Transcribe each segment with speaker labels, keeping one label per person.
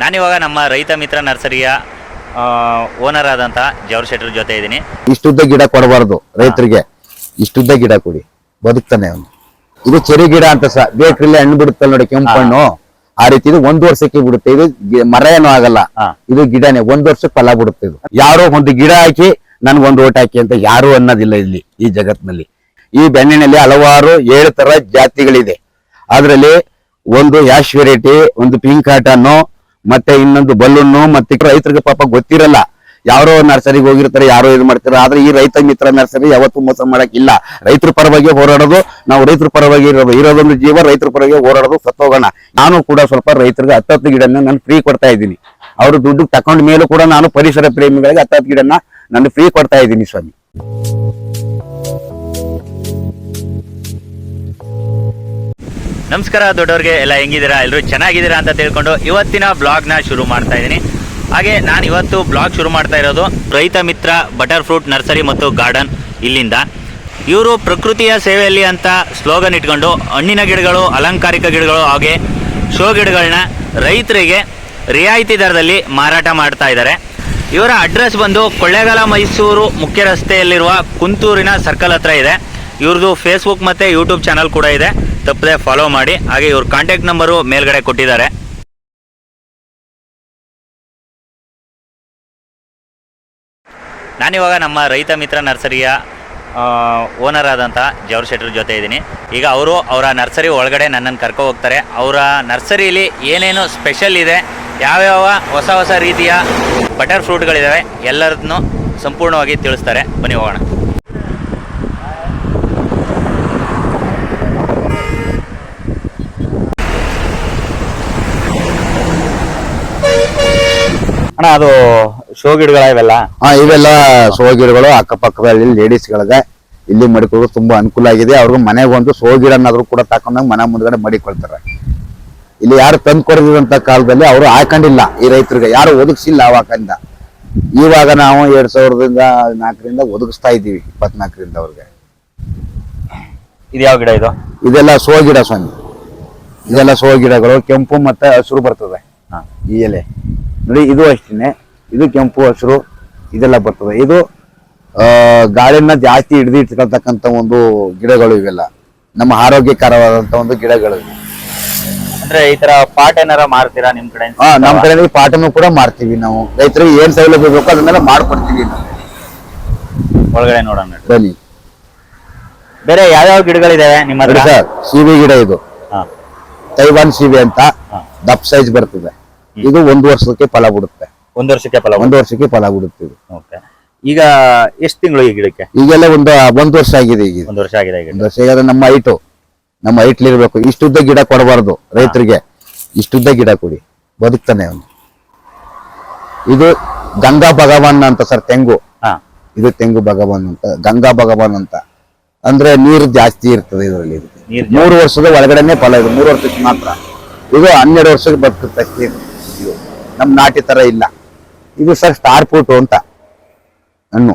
Speaker 1: ನಾನಿವಾಗ ನಮ್ಮ ರೈತ ಮಿತ್ರ ನರ್ಸರಿಯ ಓನರ್ ಆದಂತಹ ಜವರ್ ಶೆಟ್ಟರ್ ಜೊತೆ ಇದ್ದೀನಿ.
Speaker 2: ಇಷ್ಟುದ್ದ ಗಿಡ ಕೊಡಬಾರ್ದು ರೈತರಿಗೆ. ಇಷ್ಟುದ್ದ ಗಿಡ ಕೊಡಿ. ಬದುಕ್ತಾನೆ ಅವನು. ಇದು ಚೆರಿ ಗಿಡ ಅಂತ ಸಹ ಬೇಕ್ರಿಲಿ ಹಣ್ಣು ಬಿಡುತ್ತಲ್ಲ ನೋಡಿ ಕೆಂಪು ಹಣ್ಣು ಆ ರೀತಿ ಇದು ಒಂದ್ ವರ್ಷಕ್ಕೆ ಬಿಡುತ್ತೆ. ಇದು ಗಿ- ಮರ ಏನೂ ಆಗಲ್ಲ. ಇದು ಗಿಡನೇ ಒಂದ್ ವರ್ಷಕ್ಕೆ ಫಲ ಬಿಡುತ್ತೆ ಇದು. ಯಾರೋ ಒಂದು ಗಿಡ ಹಾಕಿ ನನ್ಗೊಂದು ಓಟ್ ಹಾಕಿ ಅಂತ ಯಾರು ಅನ್ನೋದಿಲ್ಲ ಇಲ್ಲಿ ಈ ಜಗತ್ನಲ್ಲಿ. ಈ ಬೆಣ್ಣಿನಲ್ಲಿ ಹಲವಾರು ಏಳು ತರ ಜಾತಿಗಳಿದೆ. ಅದರಲ್ಲಿ ಒಂದು ಯಾಶ್ ವೆರೈಟಿ ಒಂದು ಪಿಂಕ್ ಕಾಟನ್ನು ಮತ್ತೆ ಇನ್ನೊಂದು ಬಲೂನು ಮತ್ತೆ ರೈತರಿಗೆ ಪಾಪ ಗೊತ್ತಿರಲ್ಲ. ಯಾರೋ ನರ್ಸರಿಗೆ ಹೋಗಿರ್ತಾರೆ, ಯಾರೋ ಇದು ಮಾಡ್ತಾರೆ ಆದ್ರೆ ಈ ರೈತ ಮಿತ್ರ ನರ್ಸರಿ ಯಾವತ್ತೂ ಮೋಸ ಮಾಡಕ್ಕಿಲ್ಲ. ರೈತರ ಪರವಾಗಿ ಹೋರಾಡೋದು, ನಾವು ರೈತರ ಪರವಾಗಿ ಇರೋದು. ಇರೋದೊಂದು ಜೀವ, ರೈತರ ಪರವಾಗಿ ಹೋರಾಡೋದು ಸತ್ತೋಗೋಣ. ನಾನು ಕೂಡ ಸ್ವಲ್ಪ ರೈತರಿಗೆ ಹತ್ತತ್ತು ಗಿಡನ ನಾನು ಫ್ರೀ ಕೊಡ್ತಾ ಇದ್ದೀನಿ. ಅವರು ದುಡ್ಡು ತಕೊಂಡ ಮೇಲೂ ಕೂಡ ನಾನು ಪರಿಸರ ಪ್ರೇಮಿಗಳಿಗೆ ಹತ್ತತ್ತು ಗಿಡನ ನಾನು ಫ್ರೀ ಕೊಡ್ತಾ ಇದ್ದೀನಿ ಸ್ವಾಮಿ.
Speaker 1: ನಮಸ್ಕಾರ ದೊಡ್ಡವ್ರಿಗೆ, ಎಲ್ಲ ಹೆಂಗಿದ್ದೀರಾ? ಎಲ್ಲರೂ ಚೆನ್ನಾಗಿದ್ದೀರಾ ಅಂತ ತಿಳ್ಕೊಂಡು ಇವತ್ತಿನ ಬ್ಲಾಗ್ನ ಶುರು ಮಾಡ್ತಾ ಇದ್ದೀನಿ. ಹಾಗೆ ನಾನು ಇವತ್ತು ಬ್ಲಾಗ್ ಶುರು ಮಾಡ್ತಾ ಇರೋದು Raitha Mitra butter fruit nursery ಮತ್ತು ಗಾರ್ಡನ್ ಇಲ್ಲಿಂದ. ಇವರು ಪ್ರಕೃತಿಯ ಸೇವೆಯಲ್ಲಿ ಅಂತ ಸ್ಲೋಗನ್ ಇಟ್ಕೊಂಡು ಹಣ್ಣಿನ ಗಿಡಗಳು, ಅಲಂಕಾರಿಕ ಗಿಡಗಳು ಹಾಗೆ ಶೋ ಗಿಡಗಳನ್ನ ರೈತರಿಗೆ ರಿಯಾಯಿತಿ ದರದಲ್ಲಿ ಮಾರಾಟ ಮಾಡ್ತಾ ಇದ್ದಾರೆ. ಇವರ ಅಡ್ರೆಸ್ ಬಂದು ಕೊಳ್ಳೇಗಾಲ ಮೈಸೂರು ಮುಖ್ಯ ರಸ್ತೆಯಲ್ಲಿರುವ ಕುಂತೂರಿನ ಸರ್ಕಲ್ ಹತ್ರ ಇದೆ. ಇವ್ರದ್ದು ಫೇಸ್ಬುಕ್ ಮತ್ತು ಯೂಟ್ಯೂಬ್ ಚಾನಲ್ ಕೂಡ ಇದೆ. ತಪ್ಪದೆ ಫಾಲೋ ಮಾಡಿ, ಹಾಗೆ ಇವ್ರ ಕಾಂಟ್ಯಾಕ್ಟ್ ನಂಬರು ಮೇಲ್ಗಡೆ ಕೊಟ್ಟಿದ್ದಾರೆ. ನಾನಿವಾಗ ನಮ್ಮ ರೈತ ಮಿತ್ರ ನರ್ಸರಿಯ ಓನರ್ ಆದಂಥ ಜವರ್ ಶೆಟ್ಟರ್ ಜೊತೆ ಇದ್ದೀನಿ. ಈಗ ಅವರು ಅವರ ನರ್ಸರಿ ಒಳಗಡೆ ನನ್ನನ್ನು ಕರ್ಕೊ ಹೋಗ್ತಾರೆ. ಅವರ ನರ್ಸರಿಯಲ್ಲಿ ಏನೇನು ಸ್ಪೆಷಲ್ ಇದೆ, ಯಾವ್ಯಾವ ಹೊಸ ಹೊಸ ರೀತಿಯ ಬಟರ್ ಫ್ರೂಟ್ಗಳಿದ್ದಾವೆ ಎಲ್ಲರದನ್ನು ಸಂಪೂರ್ಣವಾಗಿ ತಿಳಿಸ್ತಾರೆ. ಬನ್ನಿ ಹೋಗೋಣ. ಅಣ್ಣ ಅದು ಶೋ ಗಿಡಗಳ ಇವೆಲ್ಲ?
Speaker 2: ಹಾ ಇವೆಲ್ಲ ಶೋ ಗಿಡಗಳು ಅಕ್ಕಪಕ್ಕದಲ್ಲಿ ಲೇಡೀಸ್ ಗಳಿಗೆ ಇಲ್ಲಿ ಮಡಿಕೊಳ್ಳೋದು ತುಂಬಾ ಅನುಕೂಲ ಆಗಿದೆ. ಅವ್ರಿಗೂ ಮನೆಗೆ ಒಂದು ಸೋ ಗಿಡನಾದ್ರೂ ಕೂಡ ತಕೊಂಡಾಗ ಮನೆ ಮುಂದ್ಗಡೆ ಮಡಿಕೊಳ್ತಾರೆ. ಇಲ್ಲಿ ಯಾರು ತಂದು ಕೊಡದಿದಂತ ಕಾಲದಲ್ಲಿ ಅವರು ಹಾಕೊಂಡಿಲ್ಲ ಈ ರೈತರಿಗೆ. ಯಾರು ಒದಗಿಸಿಲ್ಲ ಅವಾಗಿಂದ ಇವಾಗ ನಾವು ಎರಡ್ ಸಾವಿರದಿಂದ ನಾಲ್ಕರಿಂದ ಒದಗಿಸ್ತಾ ಇದ್ದೀವಿ ಇಪ್ಪತ್ನಾಲ್ಕರಿಂದ ಅವ್ರಿಗೆ.
Speaker 1: ಇದು ಯಾವ ಗಿಡ ಇದು?
Speaker 2: ಇದೆಲ್ಲ ಸೋ ಗಿಡ ಸ್ವಾಮಿ. ಇದೆಲ್ಲ ಸೋ ಗಿಡಗಳು ಕೆಂಪು ಮತ್ತೆ ಹಸಿರು ಬರ್ತದೆ.
Speaker 1: ಹಾ.
Speaker 2: ಈ ಎಲೆ. ನೋಡಿ ಇದು ಅಷ್ಟೇ ಇದು ಕೆಂಪು ಹಸಿರು ಇದೆಲ್ಲ ಬರ್ತದೆ. ಇದು ಆ ಗಾಳಿನ ಜಾಸ್ತಿ ಹಿಡಿದು ಇಟ್ಕೊಳ್ತಕ್ಕಂಥ ಒಂದು ಗಿಡಗಳು ಇವೆಲ್ಲ. ನಮ್ಮ ಆರೋಗ್ಯಕರವಾದಂತ ಒಂದು ಗಿಡಗಳು ಇವು.
Speaker 1: ಅಂದ್ರೆ ಈ ತರ ಪಾಟ್ ಏನಾರ ಮಾರ್ತೀರಾ ನಿಮ್ ಕಡೆ?
Speaker 2: ಹಾ ನಮ್ಮ ಕಡೆ ಪಾಟನ್ನು ಕೂಡ ಮಾರ್ತೀವಿ ನಾವು. ರೈತರಿಗೆ ಏನ್ ಸೌಲಭ್ಯ ಬೇಕು ಅದನ್ನೆಲ್ಲ ಮಾಡ್ಕೊಡ್ತೀವಿ ನಾವು.
Speaker 1: ಒಳಗಡೆ ನೋಡೋಣ.
Speaker 2: ಬನ್ನಿ.
Speaker 1: ಬೇರೆ ಯಾವ್ಯಾವ ಗಿಡಗಳಿದಾವೆ ನಿಮ್ಮ
Speaker 2: ಸರ್ ಸೀಬೆ ಗಿಡ ಇದು.
Speaker 1: ಹಾ,
Speaker 2: ತೈವಾನ್ ಸೀಬೆ ಅಂತ.
Speaker 1: ಹಾ.
Speaker 2: ದಪ್ಪ ಸೈಜ್ ಬರ್ತದೆ. ಇದು ಒಂದು ವರ್ಷಕ್ಕೆ ಫಲ ಬಿಡುತ್ತೆ
Speaker 1: ಒಂದ್ ವರ್ಷಕ್ಕೆ ಫಲ
Speaker 2: ಒಂದು ವರ್ಷಕ್ಕೆ ಫಲ ಬಿಡುತ್ತೆ ಇದು.
Speaker 1: ಓಕೆ. ಈಗ ಎಷ್ಟು ತಿಂಗಳು ಈ ಗಿಡಕ್ಕೆ?
Speaker 2: ಈಗೆಲ್ಲ ಒಂದು ಒಂದ್ ವರ್ಷ ಆಗಿದೆ ಈಗ.
Speaker 1: ಒಂದು ವರ್ಷ ಆಗಿದೆ
Speaker 2: ಒಂದು ವರ್ಷ ಆಗಿದೆ ನಮ್ಮ ಹೈಟು ನಮ್ಮ ಹೈಟ್ ಇರ್ಬೇಕು. ಇಷ್ಟುದ್ದ ಗಿಡ ಕೊಡಬಾರ್ದು ರೈತರಿಗೆ. ಇಷ್ಟುದ್ದ ಗಿಡ ಕೊಡಿ. ಬದುಕ್ತಾನೆ ಅವನು. ಇದು ಗಂಗಾ ಭಗವಾನ್ ಅಂತ ಸರ್ ತೆಂಗು.
Speaker 1: ಹಾ.
Speaker 2: ಇದು ತೆಂಗು ಭಗವಾನ್ ಅಂತ ಗಂಗಾ ಭಗವಾನ್ ಅಂತ. ಅಂದ್ರೆ ನೀರು ಜಾಸ್ತಿ ಇರ್ತದೆ ಇದರಲ್ಲಿ ಮೂರು ವರ್ಷದ ಒಳಗಡೆನೆ ಫಲ ಇದು ಮೂರು ವರ್ಷಕ್ಕೆ ಮಾತ್ರ. ಇದು ಹನ್ನೆರಡು ವರ್ಷಕ್ಕೆ ಬರ್ತದೆ ಅಷ್ಟೇ ಇದು ನಮ್ ನಾಟಿ ತರ ಇಲ್ಲ. ಇದು ಸರ್ ಸ್ಟಾರ್ ಫ್ರೂಟ್ ಅಂತ. ಹಣ್ಣು.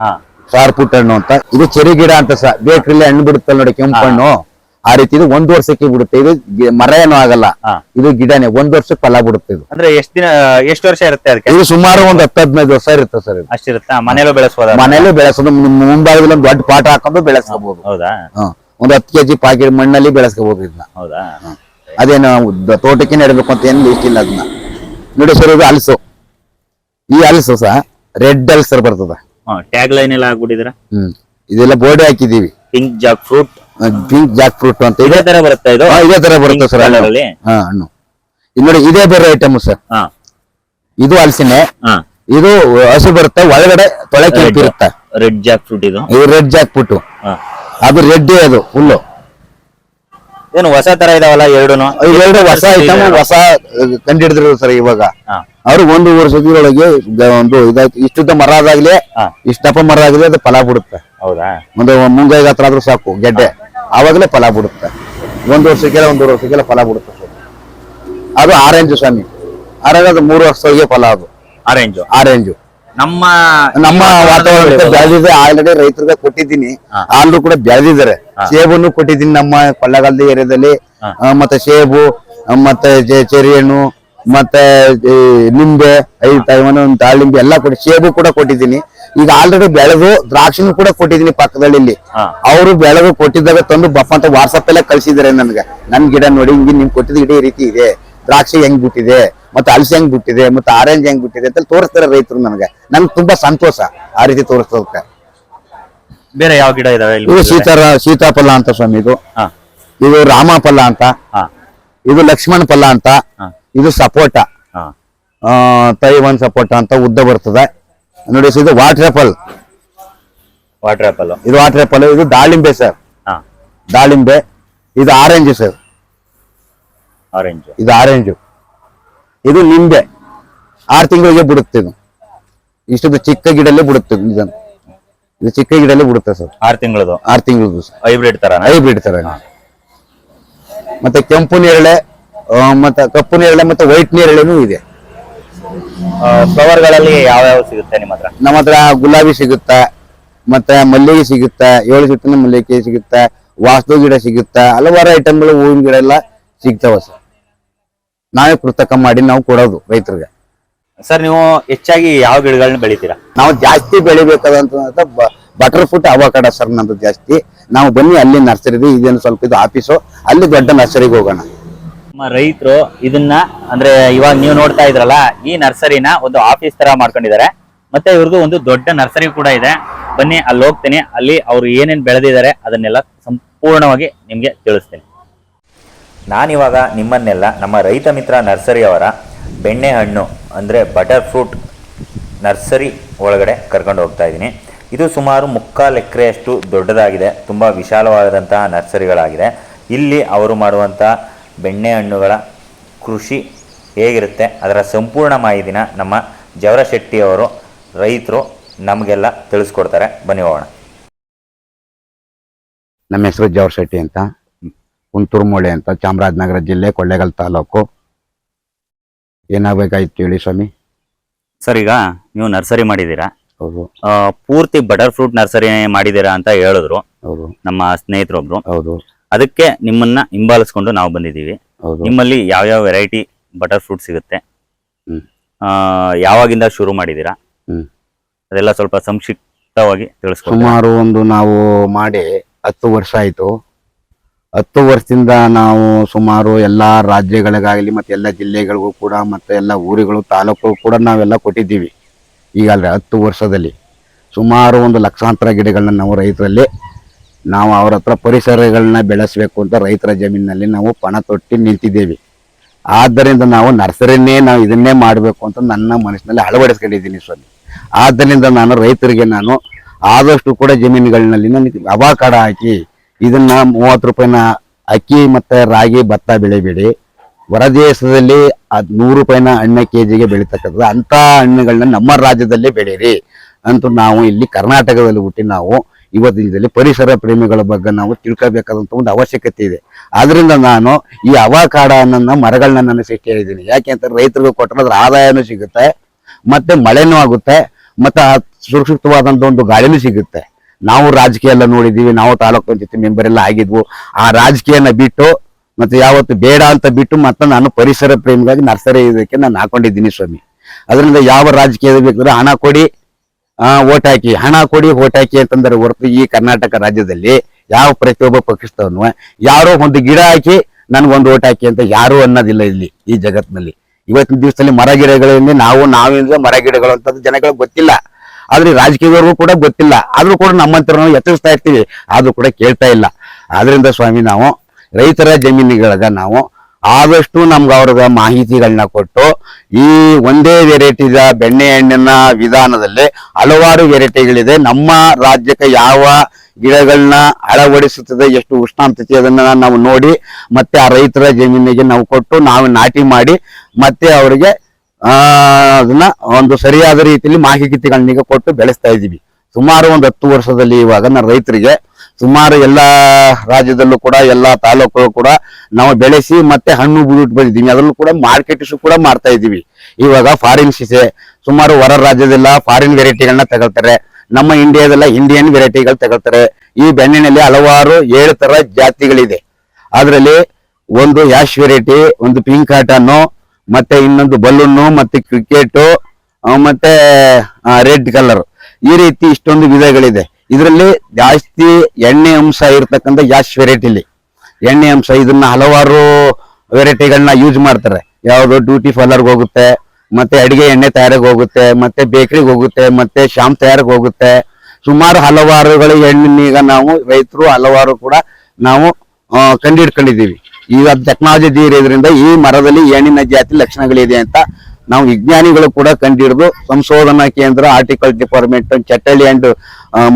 Speaker 1: ಹಾ.
Speaker 2: ಸ್ಟಾರ್ ಫ್ರೂಟ್ ಹಣ್ಣು ಅಂತ. ಇದು ಚೆರಿ ಗಿಡ ಅಂತ ಸರ್ ಬೇಕರಿಲಿ ಹಣ್ಣು ಬಿಡುತ್ತಲ್ಲ ನೋಡಿ ಕೆಂಪು ಹಣ್ಣು. ಆ ರೀತಿ ಇದು ಒಂದ್ ವರ್ಷಕ್ಕೆ ಬಿಡುತ್ತೆ. ಇದು ಗಿ- ಮರ ಏನು ಆಗಲ್ಲ.
Speaker 1: ಹಾ.
Speaker 2: ಇದು ಗಿಡನೇ. ಒಂದ್ ವರ್ಷಕ್ಕೆ ಫಲ ಬಿಡುತ್ತೆ ಇದು.
Speaker 1: ಅಂದ್ರೆ ಎಷ್ಟ್ ದಿನ ಎಷ್ಟು ವರ್ಷ ಇರುತ್ತೆ ಅದಕ್ಕೆ?
Speaker 2: ಇದು ಸುಮಾರು ಒಂದ್ ಹತ್ತು ಹದಿನೈದು ವರ್ಷ ಇರುತ್ತೆ ಸರ್ ಇದು.
Speaker 1: ಅಷ್ಟಿರುತ್ತಾ? ಮನೇಲೂ ಬೆಳೆಸಬಹುದು
Speaker 2: ಮನೇಲಿ ಬೆಳೆಸೋದು. ಮುಂ- ಮುಂಭಾಗದಲ್ಲಿ ಒಂದು ದೊಡ್ಡ ಪಾಟ ಹಾಕೊಂಡು ಬೆಳೆಸ್ಕೋಬಹುದು
Speaker 1: ಹೌದಾ?
Speaker 2: ಒಂದು ಹತ್ತು ಕೆಜಿ ಪಾಕಿಟ್ ಮಣ್ಣಲ್ಲಿ ಬೆಳೆಸ್ಕೋಬಹುದು ಇದನ್ನ.
Speaker 1: ಹೌದಾ?
Speaker 2: ಅದೇನು ದ- ತೋಟಕ್ಕೆ ನೆಡಬೇಕು ಅಂತ ಏನು ಬೇಕಿಲ್ಲ ಅದನ್ನ. ಸರ್ ಇದು ಹಲಸು ಈ ಹಲಸು ಸಹ ರೆಡ್ ಅಲ್ಸರ್ ಬರ್ತದ.
Speaker 1: ಟ್ಯಾಗ್ ಲೈನ್ ಎಲ್ಲ ಹಾಕ್ಬಿಟ್ಟಿದ್ರ
Speaker 2: ಹ್ಮ್. ಇದೆಲ್ಲ ಬೋರ್ಡೆ ಹಾಕಿದೀವಿ
Speaker 1: pink Jack fruit
Speaker 2: pink Jack fruit ಅಂತ. ಇದೆ
Speaker 1: ತರ ಬರುತ್ತೆ ಇದು?
Speaker 2: ಹಾ, ಇದೇ ತರ ಬರುತ್ತೆ ಸರ್ ಹಾ ಹಣ್ಣು. ಇದು ನೋಡಿ ಇದೇ ಬೇರೆ ಐಟಮ್ ಸರ್.
Speaker 1: ಹಾ.
Speaker 2: ಇದು ಹಲಸಿನೇ
Speaker 1: ಹಾ.
Speaker 2: ಇದು ಹಸು ಬರುತ್ತೆ ಒಳಗಡೆ ತೊಳೆ ಕೆಂಪು ಇರುತ್ತೆ
Speaker 1: ರೆಡ್ ಜಾಕ್ ಫ್ರೂಟ್ ಇದು.
Speaker 2: ಇದು ರೆಡ್ ಜಾಕ್ ಫ್ರೂಟ್
Speaker 1: ಹಾ.
Speaker 2: ಅದು ರೆಡ್ ಅದು ಫುಲ್ಲು
Speaker 1: ಏನು ಹೊಸ ತರ ಇದಾವಲ್ಲ ಎರಡುನು?
Speaker 2: ಇವೆರಡು ಹೊಸ ಐಟಮ್ ಹೊಸ ಕಂಡಿಡಿದ್ರು ಸರ್ ಇವಾಗ. ಅವ್ರು ಒಂದು ವರ್ಷದೊಳಗೆ ಒಂದು ಇದಾಯ್ತು. ಇಷ್ಟುದ್ದ ಮರ ಆದಾಗ್ಲಿ. ಇಷ್ಟಪ್ಪ ಮರ ಆಗಲಿ ಅದು ಫಲ ಬಿಡುತ್ತೆ.
Speaker 1: ಹೌದಾ?
Speaker 2: ಒಂದು ಮುಂಗೈ ಹತ್ರ ಆದ್ರೂ ಸಾಕು ಗೆಡ್ಡೆ. ಆವಾಗಲೇ ಫಲ ಬಿಡುತ್ತೆ. ಒಂದು ವರ್ಷಕ್ಕೆಲ್ಲ ಒಂದೂವರೆ ವರ್ಷಕ್ಕೆಲ್ಲ ಫಲ ಬಿಡುತ್ತೆ ಅದು ಆರೆಂಜ್ ಸ್ವಾಮಿ. ಆರೆಂಜ್ ಅದು ಮೂರು ವರ್ಷದೊಳಗೆ ಫಲ ಅದು.
Speaker 1: ಆರೆಂಜು.
Speaker 2: ಆರೆಂಜು.
Speaker 1: ನಮ್ಮ
Speaker 2: ನಮ್ಮ ವಾತಾವರಣ ಬೆಳೆದಿದೆ ಆಲ್ರೆಡಿ ರೈತರಿಗೆ ಕೊಟ್ಟಿದ್ದೀನಿ. ಆಲ್ರೂ ಕೂಡ ಬೆಳೆದಿದ್ದಾರೆ ಸೇಬನ್ನು ಕೊಟ್ಟಿದ್ದೀನಿ ನಮ್ಮ ಕೊಳ್ಳಗಾಲದ ಏರಿಯಾದಲ್ಲಿ. ಮತ್ತೆ ಸೇಬು ಮತ್ತೆ ಚೆರಿ ಹಣ್ಣು ಮತ್ತೆ ನಿಂಬೆ ಐದು ತೈವನ ಒಂದು ದಾಳಿಂಬೆ ಎಲ್ಲ ಕೊಟ್ಟು ಸೇಬು ಕೂಡ ಕೊಟ್ಟಿದ್ದೀನಿ. ಈಗ ಆಲ್ರೆಡಿ ಬೆಳೆದು ದ್ರಾಕ್ಷಿನೂ ಕೂಡ ಕೊಟ್ಟಿದ್ದೀನಿ ಪಕ್ಕದಲ್ಲಿ ಇಲ್ಲಿ. ಅವರು ಬೆಳೆದು ಕೊಟ್ಟಿದ್ದಾಗ ತಂದು ಬಪ್ಪ ಅಂತ ವಾಟ್ಸಪ್ ಎಲ್ಲ ಕಳ್ಸಿದಾರೆ ನನ್ಗೆ. ನನ್ ಗಿಡ ನೋಡಿ ಹಿಂಗೆ ನಿಮ್ ಕೊಟ್ಟಿದ್ದ ಗಿಡ ಈ ರೀತಿ ಇದೆ. ದ್ರಾಕ್ಷಿ ಹೆಂಗ್ ಬಿಟ್ಟಿದೆ ಮತ್ತೆ ಹಲಸೆ ಹೆಂಗ್ ಬಿಟ್ಟಿದೆ ಮತ್ತೆ ಆರೆಂಜ್ ಹೆಂಗ್ ಬಿಟ್ಟಿದೆ ಅಂತ ತೋರಿಸ್ತಾರೆ ರೈತರು ನನಗೆ. ನನ್ಗೆ ತುಂಬಾ ಸಂತೋಷ ಆ ರೀತಿ ತೋರಿಸೋದಕ್ಕೆ.
Speaker 1: ಬೇರೆ ಯಾವ ಗಿಡ ಇದಾವೆ ಇಲ್ಲಿ?
Speaker 2: ಇದು ಸೀತಾರ ಸೀತಾಫಲ ಅಂತ ಸ್ವಾಮಿ ಇದು.
Speaker 1: ಹಾ.
Speaker 2: ಇದು ರಾಮಫಲ ಅಂತ.
Speaker 1: ಹಾ.
Speaker 2: ಇದು ಲಕ್ಷ್ಮಣ ಫಲ ಅಂತ.
Speaker 1: ಹಾ.
Speaker 2: ಇದು ಸಪೋಟ. ಆ, ತೈವನ್ ಸಪೋಟ ಅಂತ ಉದ್ದ ಬರ್ತದೆ. ನೋಡಿ ಇದು ವಾಟರ್ ಆಪಲ್
Speaker 1: ವಾಟರ್ ಆಪಲ್
Speaker 2: ಇದು ವಾಟರ್ ಆಪಲ್ ಇದು ದಾಳಿಂಬೆ ಸರ್.
Speaker 1: ಹಾ.
Speaker 2: ದಾಳಿಂಬೆ. ಇದು ಆರೆಂಜ್ ಸರ್.
Speaker 1: ಆರೆಂಜ್.
Speaker 2: ಇದು ಆರೆಂಜು. ಇದು ನಿಂಬೆ. ಆರು ತಿಂಗಳಿಗೆ ಬಿಡುತ್ತೆ ಇದು. ಇಷ್ಟೊಂದು ಚಿಕ್ಕ ಗಿಡಲ್ಲೇ ಬಿಡುತ್ತೆ ಇದನ್ನು. ಇದು ಚಿಕ್ಕ ಗಿಡಲ್ಲೇ ಬಿಡುತ್ತೆ ಸರ್.
Speaker 1: ಆರ್ ತಿಂಗಳದು.
Speaker 2: ಆರು ತಿಂಗಳದ್ದು ಸರ್.
Speaker 1: ಹೈಬ್ರಿಡ್ ತರ
Speaker 2: ಹೈಬ್ರಿಡ್ ತರ ಮತ್ತೆ ಕೆಂಪು ನೇರಳೆ ಆ, ಮತ್ತೆ ಕಪ್ಪು ನೇರಳೆ ಮತ್ತೆ ವೈಟ್ ನೇರಳೆನೂ ಇದೆ.
Speaker 1: ಫ್ಲವರ್ಗಳಲ್ಲಿ ಯಾವ ಯಾವ ಸಿಗುತ್ತೆ ನಿಮ್ಮ ಹತ್ರ?
Speaker 2: ನಮ್ಮ ಹತ್ರ ಗುಲಾಬಿ ಸಿಗುತ್ತೆ ಮತ್ತೆ ಮಲ್ಲಿಗೆ ಸಿಗುತ್ತೆ ಏಳು ಸುತ್ತಿನ ಮಲ್ಲಿಗೆ ಸಿಗುತ್ತೆ ವಾಸ್ತು ಗಿಡ ಸಿಗುತ್ತೆ ಹಲವಾರು ಐಟಮ್ಗಳು ಹೂವಿನ ಗಿಡ ಎಲ್ಲ ಸಿಗ್ತಾವ ಸರ್. ನಾವೇ ಕೃತಕ ಮಾಡಿ ನಾವು ಕೊಡೋದು ರೈತರಿಗೆ.
Speaker 1: ಸರ್ ನೀವು ಹೆಚ್ಚಾಗಿ ಯಾವ ಗಿಡಗಳನ್ನ ಬೆಳಿತೀರಾ?
Speaker 2: ನಾವು ಜಾಸ್ತಿ ಬೆಳಿಬೇಕಾದಂತ ಬಟರ್ ಫುಟ್ ಅವಕಾಡ ಸರ್ ನಮ್ದು ಜಾಸ್ತಿ. ನಾವು ಬನ್ನಿ ಅಲ್ಲಿ ನರ್ಸರಿ ಇದೆ. ಇದೇನು ಸ್ವಲ್ಪ ಇದು ಆಫೀಸು ಅಲ್ಲಿ ದೊಡ್ಡ ನರ್ಸರಿಗೆ ಹೋಗೋಣ.
Speaker 1: ನಮ್ಮ ರೈತರು ಇದನ್ನ ಅಂದ್ರೆ ಇವಾಗ ನೀವು ನೋಡ್ತಾ ಇದ್ರಲ್ಲ ಈ ನರ್ಸರಿನ ಒಂದು ಆಫೀಸ್ ತರ ಮಾಡ್ಕೊಂಡಿದ್ದಾರೆ. ಮತ್ತೆ ಇವ್ರದ್ದು ಒಂದು ದೊಡ್ಡ ನರ್ಸರಿ ಕೂಡ ಇದೆ. ಬನ್ನಿ ಅಲ್ಲಿ ಹೋಗ್ತೀನಿ. ಅಲ್ಲಿ ಅವ್ರು ಏನೇನು ಬೆಳೆದಿದ್ದಾರೆ ಅದನ್ನೆಲ್ಲ ಸಂಪೂರ್ಣವಾಗಿ ನಿಮ್ಗೆ ತಿಳಿಸ್ತೀನಿ. ನಾನಿವಾಗ ನಿಮ್ಮನ್ನೆಲ್ಲ ನಮ್ಮ ರೈತ ಮಿತ್ರ ನರ್ಸರಿಯವರ ಬೆಣ್ಣೆ ಹಣ್ಣು ಅಂದರೆ ಬಟರ್ ಫ್ರೂಟ್ ನರ್ಸರಿ ಒಳಗಡೆ ಕರ್ಕೊಂಡು ಹೋಗ್ತಾ ಇದ್ದೀನಿ. ಇದು ಸುಮಾರು ಮುಕ್ಕಾಲು ಎಕರೆಯಷ್ಟು ದೊಡ್ಡದಾಗಿದೆ, ತುಂಬ ವಿಶಾಲವಾದಂತಹ ನರ್ಸರಿಗಳಾಗಿದೆ ಇಲ್ಲಿ ಅವರು ಮಾಡುವಂಥ ಬೆಣ್ಣೆ ಹಣ್ಣುಗಳ ಕೃಷಿ ಹೇಗಿರುತ್ತೆ, ಅದರ ಸಂಪೂರ್ಣ ಮಾಹಿತಿನ ನಮ್ಮ ಜವರ ಶೆಟ್ಟಿಯವರು, ರೈತರು ನಮಗೆಲ್ಲ ತಿಳಿಸ್ಕೊಡ್ತಾರೆ. ಬನ್ನಿ ಹೋಗೋಣ.
Speaker 2: ನಮ್ಮ ಹೆಸರು ಜವರ್ ಶೆಟ್ಟಿ ಅಂತ, ಕುಂತೂರು ಅಂತ, ಚಾಮರಾಜನಗರ ಜಿಲ್ಲೆ ಕೊಳ್ಳೇಗಾಲ ತಾಲೂಕು. ಏನಾಗಬೇಕಾಯ್ತು ಹೇಳಿ ಸ್ವಾಮಿ?
Speaker 1: ಸರ್ ಈಗ ನೀವು ನರ್ಸರಿ ಮಾಡಿದ್ದೀರಾ?
Speaker 2: ಹೌದು.
Speaker 1: ಆ, ಪೂರ್ತಿ ಬಟರ್ ಫ್ರೂಟ್ ನರ್ಸರಿ ಮಾಡಿದ್ದೀರಾ ಅಂತ ಹೇಳಿದ್ರು.
Speaker 2: ಹೌದು.
Speaker 1: ನಮ್ಮ ಸ್ನೇಹಿತರೊಬ್ರು.
Speaker 2: ಹೌದು.
Speaker 1: ಅದಕ್ಕೆ ನಿಮ್ಮನ್ನ ಹಿಂಬಾಲಿಸ್ಕೊಂಡು ನಾವು ಬಂದಿದ್ದೀವಿ.
Speaker 2: ಹೌದು.
Speaker 1: ನಿಮ್ಮಲ್ಲಿ ಯಾವ್ಯಾವ ವೆರೈಟಿ ಬಟರ್ ಫ್ರೂಟ್ ಸಿಗುತ್ತೆ?
Speaker 2: ಹ್ಮ್.
Speaker 1: ಆ, ಯಾವಾಗಿಂದ ಶುರು ಮಾಡಿದ್ದೀರಾ?
Speaker 2: ಹ್ಮ್.
Speaker 1: ಅದೆಲ್ಲ ಸ್ವಲ್ಪ ಸಂಕ್ಷಿಪ್ತವಾಗಿ ತಿಳಿಸ್ಕೊಡಿ
Speaker 2: ಸುಮಾರು ಒಂದು ನಾವು ಮಾಡಿ ಹತ್ತು ವರ್ಷ ಆಯ್ತು. ಹತ್ತು ವರ್ಷದಿಂದ ನಾವು ಸುಮಾರು ಎಲ್ಲ ರಾಜ್ಯಗಳಿಗಾಗಲಿ ಮತ್ತೆ ಎಲ್ಲ ಜಿಲ್ಲೆಗಳಿಗೂ ಕೂಡ ಮತ್ತೆ ಎಲ್ಲ ಊರುಗಳು ತಾಲೂಕು ಕೂಡ ನಾವೆಲ್ಲ ಕೊಟ್ಟಿದ್ದೀವಿ. ಈಗಲ್ರಿ ಹತ್ತು ವರ್ಷದಲ್ಲಿ. ಸುಮಾರು ಒಂದು ಲಕ್ಷಾಂತರ ಗಿಡಗಳನ್ನ ನಾವು ರೈತರಲ್ಲಿ ನಾವು ಅವ್ರ ಹತ್ರ ಪರಿಸರಗಳನ್ನ ಬೆಳೆಸಬೇಕು ಅಂತ ರೈತರ ಜಮೀನಿನಲ್ಲಿ ನಾವು ಪಣ ತೊಟ್ಟಿ ನಿಂತಿದ್ದೇವೆ ಆದ್ದರಿಂದ ನಾವು ನರ್ಸರಿನೇ ನಾವು ಇದನ್ನೇ ಮಾಡಬೇಕು ಅಂತ ನನ್ನ ಮನಸ್ಸಿನಲ್ಲಿ ಅಳವಡಿಸ್ಕೊಂಡಿದ್ದೀನಿ ಸ್ವಾಮಿ. ಆದ್ದರಿಂದ ನಾನು ರೈತರಿಗೆ ನಾನು ಆದಷ್ಟು ಕೂಡ ಜಮೀನುಗಳಲ್ಲಿ ನನಗೆ ಅವಾಕಾಡ ಹಾಕಿ ಇದನ್ನ ಮೂವತ್ತು ರೂಪಾಯಿನ ಅಕ್ಕಿ ಮತ್ತೆ ರಾಗಿ ಭತ್ತ ಬೆಳಿಬೇಡಿ. ಹೊರದೇಶದಲ್ಲಿ ಅದ್ ನೂರು ರೂಪಾಯಿನ ಹಣ್ಣು ಕೆ ಜಿಗೆ ಬೆಳೀತಕ್ಕಂಥದ್ದು. ಅಂತ ಹಣ್ಣುಗಳನ್ನ ನಮ್ಮ ರಾಜ್ಯದಲ್ಲೇ ಬೆಳೀರಿ. ಅಂತೂ ನಾವು ಇಲ್ಲಿ ಕರ್ನಾಟಕದಲ್ಲಿ ಹುಟ್ಟಿ ನಾವು ಇವತ್ತಿನ ಇದರಲ್ಲಿ ಪರಿಸರ ಪ್ರೇಮಿಗಳ ಬಗ್ಗೆ ನಾವು ತಿಳ್ಕೊಬೇಕಾದಂಥ ಒಂದು ಅವಶ್ಯಕತೆ ಇದೆ. ಆದ್ರಿಂದ ನಾನು ಈ ಅವಾಕಾಡ ಅನ್ನೋ ಮರಗಳನ್ನ ನಾನು ಸೃಷ್ಟಿ ಯಾಕೆ ಅಂತ ರೈತರಿಗೆ ಕೊಟ್ಟರೆ ಅದ್ರ ಆದಾಯನೂ ಸಿಗುತ್ತೆ, ಮತ್ತೆ ಮಳೆನೂ ಆಗುತ್ತೆ, ಮತ್ತೆ ಸುರಕ್ಷಿತವಾದಂಥ ಒಂದು ಗಾಳಿನೂ ಸಿಗುತ್ತೆ. ನಾವು ರಾಜಕೀಯ ಎಲ್ಲ ನೋಡಿದೀವಿ ನಾವು ತಾಲೂಕು ಪಂಚಾಯತಿ ಮೆಂಬರ್ ಎಲ್ಲ ಆಗಿದ್ವು. ಆ ರಾಜಕೀಯನ ಬಿಟ್ಟು ಮತ್ತೆ ಯಾವತ್ತು ಬೇಡ ಅಂತ ಬಿಟ್ಟು ಮತ್ತೆ ನಾನು ಪರಿಸರ ಪ್ರೇಮಿಗಾಗಿ ನರ್ಸರಿ ಇದಕ್ಕೆ ನಾನು ಹಾಕೊಂಡಿದ್ದೀನಿ ಸ್ವಾಮಿ. ಅದರಿಂದ ಯಾವ ರಾಜಕೀಯದ ಬೇಕಂದ್ರೆ ಹಣ ಕೊಡಿ ಓಟ್ ಹಾಕಿ. ಹಣ ಕೊಡಿ ಓಟ್ ಹಾಕಿ ಅಂತಂದ್ರೆ ಹೊರತು ಈ ಕರ್ನಾಟಕ ರಾಜ್ಯದಲ್ಲಿ ಯಾವ ಪ್ರತಿಯೊಬ್ಬ ಪಕ್ಷದವನು, ಯಾರೋ ಒಂದು ಗಿಡ ಹಾಕಿ ನನ್ಗೊಂದು ಓಟ್ ಹಾಕಿ ಅಂತ ಯಾರು ಅನ್ನೋದಿಲ್ಲ ಇಲ್ಲಿ ಈ ಜಗತ್ತಿನಲ್ಲಿ. ಇವತ್ತಿನ ದಿವಸದಲ್ಲಿ ಮರ ಗಿಡಗಳಿಂದ ನಾವು, ನಾವಿಂದ ಮರ ಗಿಡಗಳು ಅಂತ ಜನಗಳಿಗೆ ಗೊತ್ತಿಲ್ಲ. ಆದ್ರೆ ರಾಜಕೀಯದವ್ರಿಗೂ ಕೂಡ ಗೊತ್ತಿಲ್ಲ. ಆದ್ರೂ ಕೂಡ ನಮ್ಮಂತರ ಎತ್ತರಿಸ್ತಾ ಇರ್ತೀವಿ. ಆದ್ರೂ ಕೂಡ ಕೇಳ್ತಾ ಇಲ್ಲ. ಆದ್ರಿಂದ ಸ್ವಾಮಿ, ನಾವು ರೈತರ ಜಮೀನುಗಳಾಗ ನಾವು ಆದಷ್ಟು ನಮ್ಗೆ ಅವ್ರಿಗೆ ಮಾಹಿತಿಗಳನ್ನ ಕೊಟ್ಟು ಈ ಒಂದೇ ವೆರೈಟಿದ ಬೆಣ್ಣೆ ಹಣ್ಣಿನ ವಿಧಾನದಲ್ಲಿ ಹಲವಾರು ವೆರೈಟಿಗಳಿದೆ ನಮ್ಮ ರಾಜ್ಯಕ್ಕೆ ಯಾವ ಗಿಡಗಳನ್ನ ಅಳವಡಿಸುತ್ತದೆ, ಎಷ್ಟು ಉಷ್ಣಾಂತತೆ ಅದನ್ನ ನಾವು ನೋಡಿ ಮತ್ತೆ ಆ ರೈತರ ಜಮೀನಿಗೆ ನಾವು ಕೊಟ್ಟು ನಾವು ನಾಟಿ ಮಾಡಿ ಮತ್ತೆ ಅವರಿಗೆ ಅದನ್ನ ಒಂದು ಸರಿಯಾದ ರೀತಿಯಲ್ಲಿ ಮಾಹಿತಿಗಳನ್ನೀಗ ಕೊಟ್ಟು ಬೆಳೆಸ್ತಾ ಇದ್ದೀವಿ. ಸುಮಾರು ಒಂದು ಹತ್ತು ವರ್ಷದಲ್ಲಿ ಇವಾಗ ರೈತರಿಗೆ ಸುಮಾರು ಎಲ್ಲಾ ರಾಜ್ಯದಲ್ಲೂ ಕೂಡ, ಎಲ್ಲಾ ತಾಲೂಕು ಕೂಡ ನಾವು ಬೆಳೆಸಿ ಮತ್ತೆ ಹಣ್ಣು ಬಿಟ್ಟು ಬಂದಿದ್ದೀವಿ. ಅದರಲ್ಲೂ ಕೂಡ ಮಾರ್ಕೆಟ್ಸು ಕೂಡ ಮಾಡ್ತಾ ಇದ್ದೀವಿ. ಇವಾಗ ಫಾರಿನ್ ಸಿಸೆ, ಸುಮಾರು ಹೊರ ರಾಜ್ಯದೆಲ್ಲ ಫಾರಿನ್ ವೆರೈಟಿಗಳನ್ನ ತಗೊಳ್ತಾರೆ. ನಮ್ಮ ಇಂಡಿಯಾದೆಲ್ಲ ಇಂಡಿಯನ್ ವೆರೈಟಿಗಳು ತಗೊಳ್ತಾರೆ. ಈ ಬೆಣ್ಣಿನಲ್ಲಿ ಹಲವಾರು ಏಳು ತರ ಜಾತಿಗಳಿದೆ. ಅದರಲ್ಲಿ ಒಂದು ಯಾಶ್ ವೆರೈಟಿ ಒಂದು ಪಿಂಕ್ ಕಾಟನ್ನು ಮತ್ತೆ ಇನ್ನೊಂದು ಬಲೂನು ಮತ್ತೆ ಕ್ರಿಕೆಟ್ ಮತ್ತೆ ರೆಡ್ ಕಲರ್ ಈ ರೀತಿ ಇಷ್ಟೊಂದು ವಿಧಗಳಿದೆ. ಇದರಲ್ಲಿ ಜಾಸ್ತಿ ಎಣ್ಣೆ ಅಂಶ ಇರತಕ್ಕಂಥ ಜಾಸ್ತಿ ವೆರೈಟಿಲಿ ಎಣ್ಣೆ ಅಂಶ, ಇದನ್ನ ಹಲವಾರು ವೆರೈಟಿಗಳನ್ನ ಯೂಸ್ ಮಾಡ್ತಾರೆ. ಯಾವುದು ಡ್ಯೂಟಿ ಪಾರ್ಲರ್ಗೆ ಹೋಗುತ್ತೆ, ಮತ್ತೆ ಅಡಿಗೆ ಎಣ್ಣೆ ತಯಾರಿಗೆ ಹೋಗುತ್ತೆ, ಮತ್ತೆ ಬೇಕರಿಗೆ ಹೋಗುತ್ತೆ, ಮತ್ತೆ ಶಾಮ್ ತಯಾರಿಗೆ ಹೋಗುತ್ತೆ. ಸುಮಾರು ಹಲವಾರುಗಳು ಎಣ್ಣೆನೀಗ ನಾವು ರೈತರು ಹಲವಾರು ಕೂಡ ನಾವು ಕಂಡು ಕಂಡಿಡ್ಕೊಂಡಿದ್ದೀವಿ ಈಗ ಟೆಕ್ನಾಲಜಿ ಇರೋದ್ರಿಂದ ಈ ಮರದಲ್ಲಿ ಏಣಿನ ಜಾತಿ ಲಕ್ಷಣಗಳಿದೆ ಅಂತ ನಾವು ವಿಜ್ಞಾನಿಗಳು ಕೂಡ ಕಂಡಿಡಿದು ಸಂಶೋಧನಾ ಕೇಂದ್ರ ಆರ್ಟಿಕಲ್ ಡಿಪಾರ್ಟ್ಮೆಂಟ್ ಚಟ್ಟಳ್ಳಿ ಅಂಡ್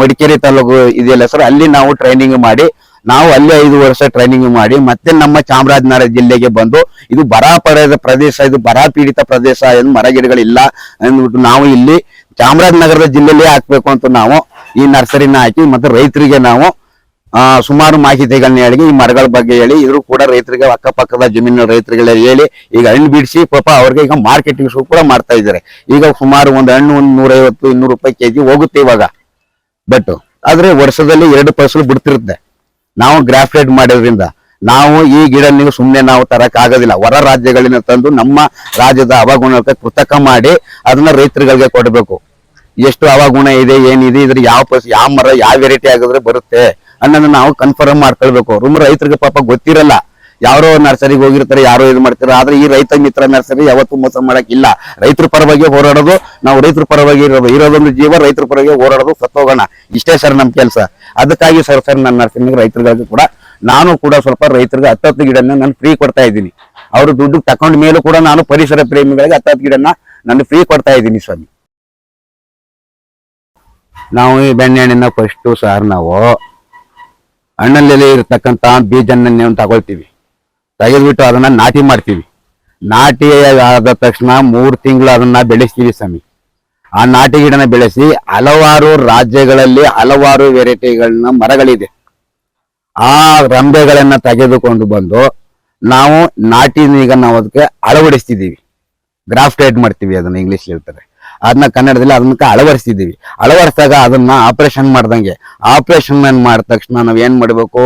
Speaker 2: ಮಡಿಕೇರಿ ತಾಲೂಕು ಇದೆಯಲ್ಲ ಸರ್ ಅಲ್ಲಿ ನಾವು ಟ್ರೈನಿಂಗ್ ಮಾಡಿ, ನಾವು ಅಲ್ಲಿ ಐದು ವರ್ಷ ಟ್ರೈನಿಂಗ್ ಮಾಡಿ, ಮತ್ತೆ ನಮ್ಮ ಚಾಮರಾಜನಗರ ಜಿಲ್ಲೆಗೆ ಬಂದು ಇದು ಬರ ಪಡೆದ ಪ್ರದೇಶ, ಇದು ಬರ ಪೀಡಿತ ಪ್ರದೇಶ ಏನು ಮರಗಿಡಗಳಿಲ್ಲ ಅಂದ್ಬಿಟ್ಟು ನಾವು ಇಲ್ಲಿ ಚಾಮರಾಜನಗರದ ಜಿಲ್ಲೆಯಲ್ಲೇ ಹಾಕ್ಬೇಕು ಅಂತ ನಾವು ಈ ನರ್ಸರಿನ ಹಾಕಿ ಮತ್ತೆ ರೈತರಿಗೆ ನಾವು ಸುಮಾರು ಮಾಹಿತಿಗಳನ್ನ ಹೇಳಿ, ಈ ಮರಗಳ ಬಗ್ಗೆ ಹೇಳಿ, ಇದ್ರು ಕೂಡ ರೈತರಿಗೆ ಅಕ್ಕಪಕ್ಕದ ಜಮೀನಿನ ರೈತರಿಗೆಲ್ಲ ಹೇಳಿ, ಈಗ ಹಣ್ಣು ಬಿಡಿಸಿ, ಪಾಪ ಅವ್ರಿಗೆ ಈಗ ಮಾರ್ಕೆಟಿಂಗ್ ಕೂಡ ಮಾಡ್ತಾ ಇದ್ದಾರೆ. ಈಗ ಸುಮಾರು ಒಂದು ಹಣ್ಣು ಒಂದು ನೂರೈವತ್ತು, ಇನ್ನೂರು ರೂಪಾಯಿ ಕೆಜಿ ಹೋಗುತ್ತೆ ಇವಾಗ. ಬಟ್ ಆದ್ರೆ ವರ್ಷದಲ್ಲಿ ಎರಡು ಫಸಲು ಬಿಡ್ತಿರುತ್ತೆ. ನಾವು ಗ್ರಾಫ್ಟೆಡ್ ಮಾಡೋದ್ರಿಂದ, ನಾವು ಈ ಗಿಡ ನೀವು ಸುಮ್ಮನೆ ನಾವು ತರಕ್ ಆಗೋದಿಲ್ಲ. ಹೊರ ರಾಜ್ಯಗಳಿಂದ ತಂದು ನಮ್ಮ ರಾಜ್ಯದ ಅವಗುಣಕ್ಕೆ ಕೃತಕ ಮಾಡಿ ಅದನ್ನ ರೈತರುಗಳಿಗೆ ಕೊಡಬೇಕು. ಎಷ್ಟು ಅವಗುಣ ಇದೆ, ಏನಿದೆ ಇದ್ರ ಯಾವ ಯಾವ ಮರ, ಯಾವ ವೆರೈಟಿ ಆಗಿದ್ರೆ ಬರುತ್ತೆ. ಅನ್ನೋದನ್ನ ನಾವು ಕನ್ಫರ್ಮ್ ಮಾಡ್ಕೊಳ್ಬೇಕು. ರೂಮ್ ರೈತರಿಗೆ ಪಾಪ ಗೊತ್ತಿರಲ್ಲ. ಯಾರೋ ನರ್ಸರಿಗೆ ಹೋಗಿರ್ತಾರೆ, ಯಾರೋ ಇದು ಮಾಡ್ತಾರೆ ಆದ್ರೆ ಈ ರೈತ ಮಿತ್ರ ನರ್ಸರಿ ಯಾವತ್ತೂ ಮೋಸ ಮಾಡಕ್ಕಿಲ್ಲ. ರೈತರ ಪರವಾಗಿ ಹೋರಾಡೋದು, ನಾವು ರೈತರ ಪರವಾಗಿ ಇರೋದು. ಇರೋದೊಂದು ಜೀವ, ರೈತರ ಪರವಾಗಿ ಹೋರಾಡೋದು ಸತ್ತೋಗೋಣ ಇಷ್ಟೇ ಸರ್ ನಮ್ಮ ಕೆಲಸ. ಅದಕ್ಕಾಗಿ ಸರ್ ಸರ್ ನನ್ನ ನರ್ಸರಿ ರೈತರಿಗಾಗಿ ಕೂಡ ನಾನು ಕೂಡ ಸ್ವಲ್ಪ ರೈತರಿಗೆ ಹತ್ತತ್ತು ಗಿಡನ ನಾನು ಫ್ರೀ ಕೊಡ್ತಾ ಇದ್ದೀನಿ. ಅವರು ದುಡ್ಡು ತಕೊಂಡ ಮೇಲೂ ಕೂಡ ನಾನು ಪರಿಸರ ಪ್ರೇಮಿಗಳಿಗೆ ಹತ್ತತ್ತು ಗಿಡನ ನಾನು ಫ್ರೀ ಕೊಡ್ತಾ ಇದ್ದೀನಿ ಸ್ವಾಮಿ. ನಾವು ಈ ಬೆಣ್ಣೆಹಣ್ಣಿನ ಫಸ್ಟು ಸಾರ್ ನಾವು. ಹಣ್ಣಲ್ಲಿ ಇರತಕ್ಕಂತ ಬೀಜನ್ನ ನೀವು ತಗೊಳ್ತೀವಿ. ತೆಗೆದ್ಬಿಟ್ಟು ಅದನ್ನ ನಾಟಿ ಮಾಡ್ತೀವಿ. ನಾಟಿ ಆದ ತಕ್ಷಣ ಮೂರು ತಿಂಗಳು ಅದನ್ನ ಬೆಳೆಸ್ತೀವಿ ಸ್ವಾಮಿ. ಆ ನಾಟಿ ಗಿಡನ ಬೆಳೆಸಿ ಹಲವಾರು ರಾಜ್ಯಗಳಲ್ಲಿ ಹಲವಾರು ವೆರೈಟಿಗಳನ್ನ ಮರಗಳಿದೆ. ಆ ರಂಬೆಗಳನ್ನ ತೆಗೆದುಕೊಂಡು ಬಂದು ನಾವು ನಾಟಿ ಈಗ ನಾವು ಅದಕ್ಕೆ ಅಳವಡಿಸ್ತಿದ್ದೀವಿ. ಗ್ರಾಫ್ಟೆಡ್ ಮಾಡ್ತೀವಿ ಅದನ್ನ ಇಂಗ್ಲಿಷ್ ಹೇಳ್ತಾರೆ. ಅದನ್ನ ಕನ್ನಡದಲ್ಲಿ ಅದನ್ನ ಅಳವಡಿಸ್ತಿದ್ದೀವಿ. ಅಳವಡಿಸಿದಾಗ ಅದನ್ನ ಆಪರೇಷನ್ ಮಾಡ್ದಂಗೆ. ಆಪರೇಷನ್ ಮಾಡಿದ ತಕ್ಷಣ ನಾವು ಏನ್ ಮಾಡ್ಬೇಕು?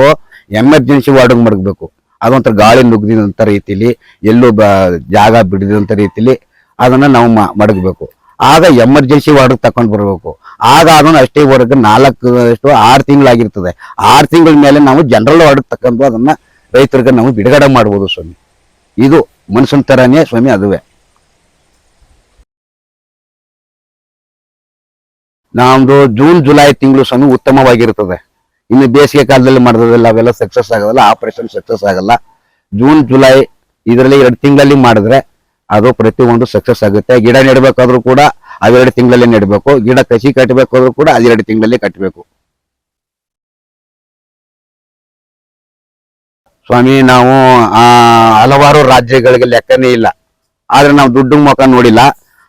Speaker 2: ಎಮರ್ಜೆನ್ಸಿ ವಾರ್ಡ್ ಮಡಗಬೇಕು. ಅದೊಂಥರ ಗಾಳಿ ನುಗ್ದಿದಂತ ರೀತಿಲಿ, ಎಲ್ಲೂ ಜಾಗ ಬಿಡಿದಂತ ರೀತಿಲಿ ಅದನ್ನ ನಾವು ಮಡಗ್ಬೇಕು. ಆಗ ಎಮರ್ಜೆನ್ಸಿ ವಾರ್ಡ್ ತಕೊಂಡ್ ಬರ್ಬೇಕು. ಆಗ ಅದನ್ನ ಅಷ್ಟೇ ವರ್ಗ ನಾಲ್ಕು ಎಷ್ಟು ಆರು ತಿಂಗಳಾಗಿರ್ತದೆ. ಆರು ತಿಂಗಳ ಮೇಲೆ ನಾವು ಜನರಲ್ ವಾರ್ಡ್ ತಕೊಂಡು ಅದನ್ನ ರೈತರಿಗೆ ನಾವು ಬಿಡುಗಡೆ ಮಾಡ್ಬೋದು ಸ್ವಾಮಿ. ಇದು ಮನುಷ್ಯನ ಥರನೇ ಸ್ವಾಮಿ ಅದುವೇ. ನಮ್ದು ಜೂನ್ ಜುಲೈ ತಿಂಗಳು ಸ್ವಾಮಿ ಉತ್ತಮವಾಗಿರ್ತದೆ. ಇನ್ನು ಬೇಸಿಗೆ ಕಾಲದಲ್ಲಿ ಮಾಡಿದ್ರಲ್ಲ ಅವೆಲ್ಲ ಸಕ್ಸಸ್ ಆಗೋದಿಲ್ಲ ಆಪರೇಷನ್ ಸಕ್ಸಸ್ ಆಗಲ್ಲ. ಜೂನ್ ಜುಲೈ ಇದರಲ್ಲಿ ಎರಡು ತಿಂಗಳಲ್ಲಿ ಮಾಡಿದ್ರೆ ಅದು ಪ್ರತಿಯೊಂದು ಸಕ್ಸಸ್ ಆಗುತ್ತೆ. ಗಿಡ ನೆಡಬೇಕಾದ್ರೂ ಕೂಡ ಅವೆರಡು ತಿಂಗಳಲ್ಲಿ ನೆಡಬೇಕು. ಗಿಡ ಕಸಿ ಕಟ್ಟಬೇಕಾದ್ರೂ ಕೂಡ ಅದೆರಡು ತಿಂಗಳಲ್ಲಿ ಕಟ್ಟಬೇಕು ಸ್ವಾಮಿ, ನಾವು ಹಲವಾರು ರಾಜ್ಯಗಳಿಗೆ ಲೆಕ್ಕನೇ ಇಲ್ಲ. ಆದ್ರೆ ನಾವು ದುಡ್ಡು ಮುಖ ನೋಡಿಲ್ಲ.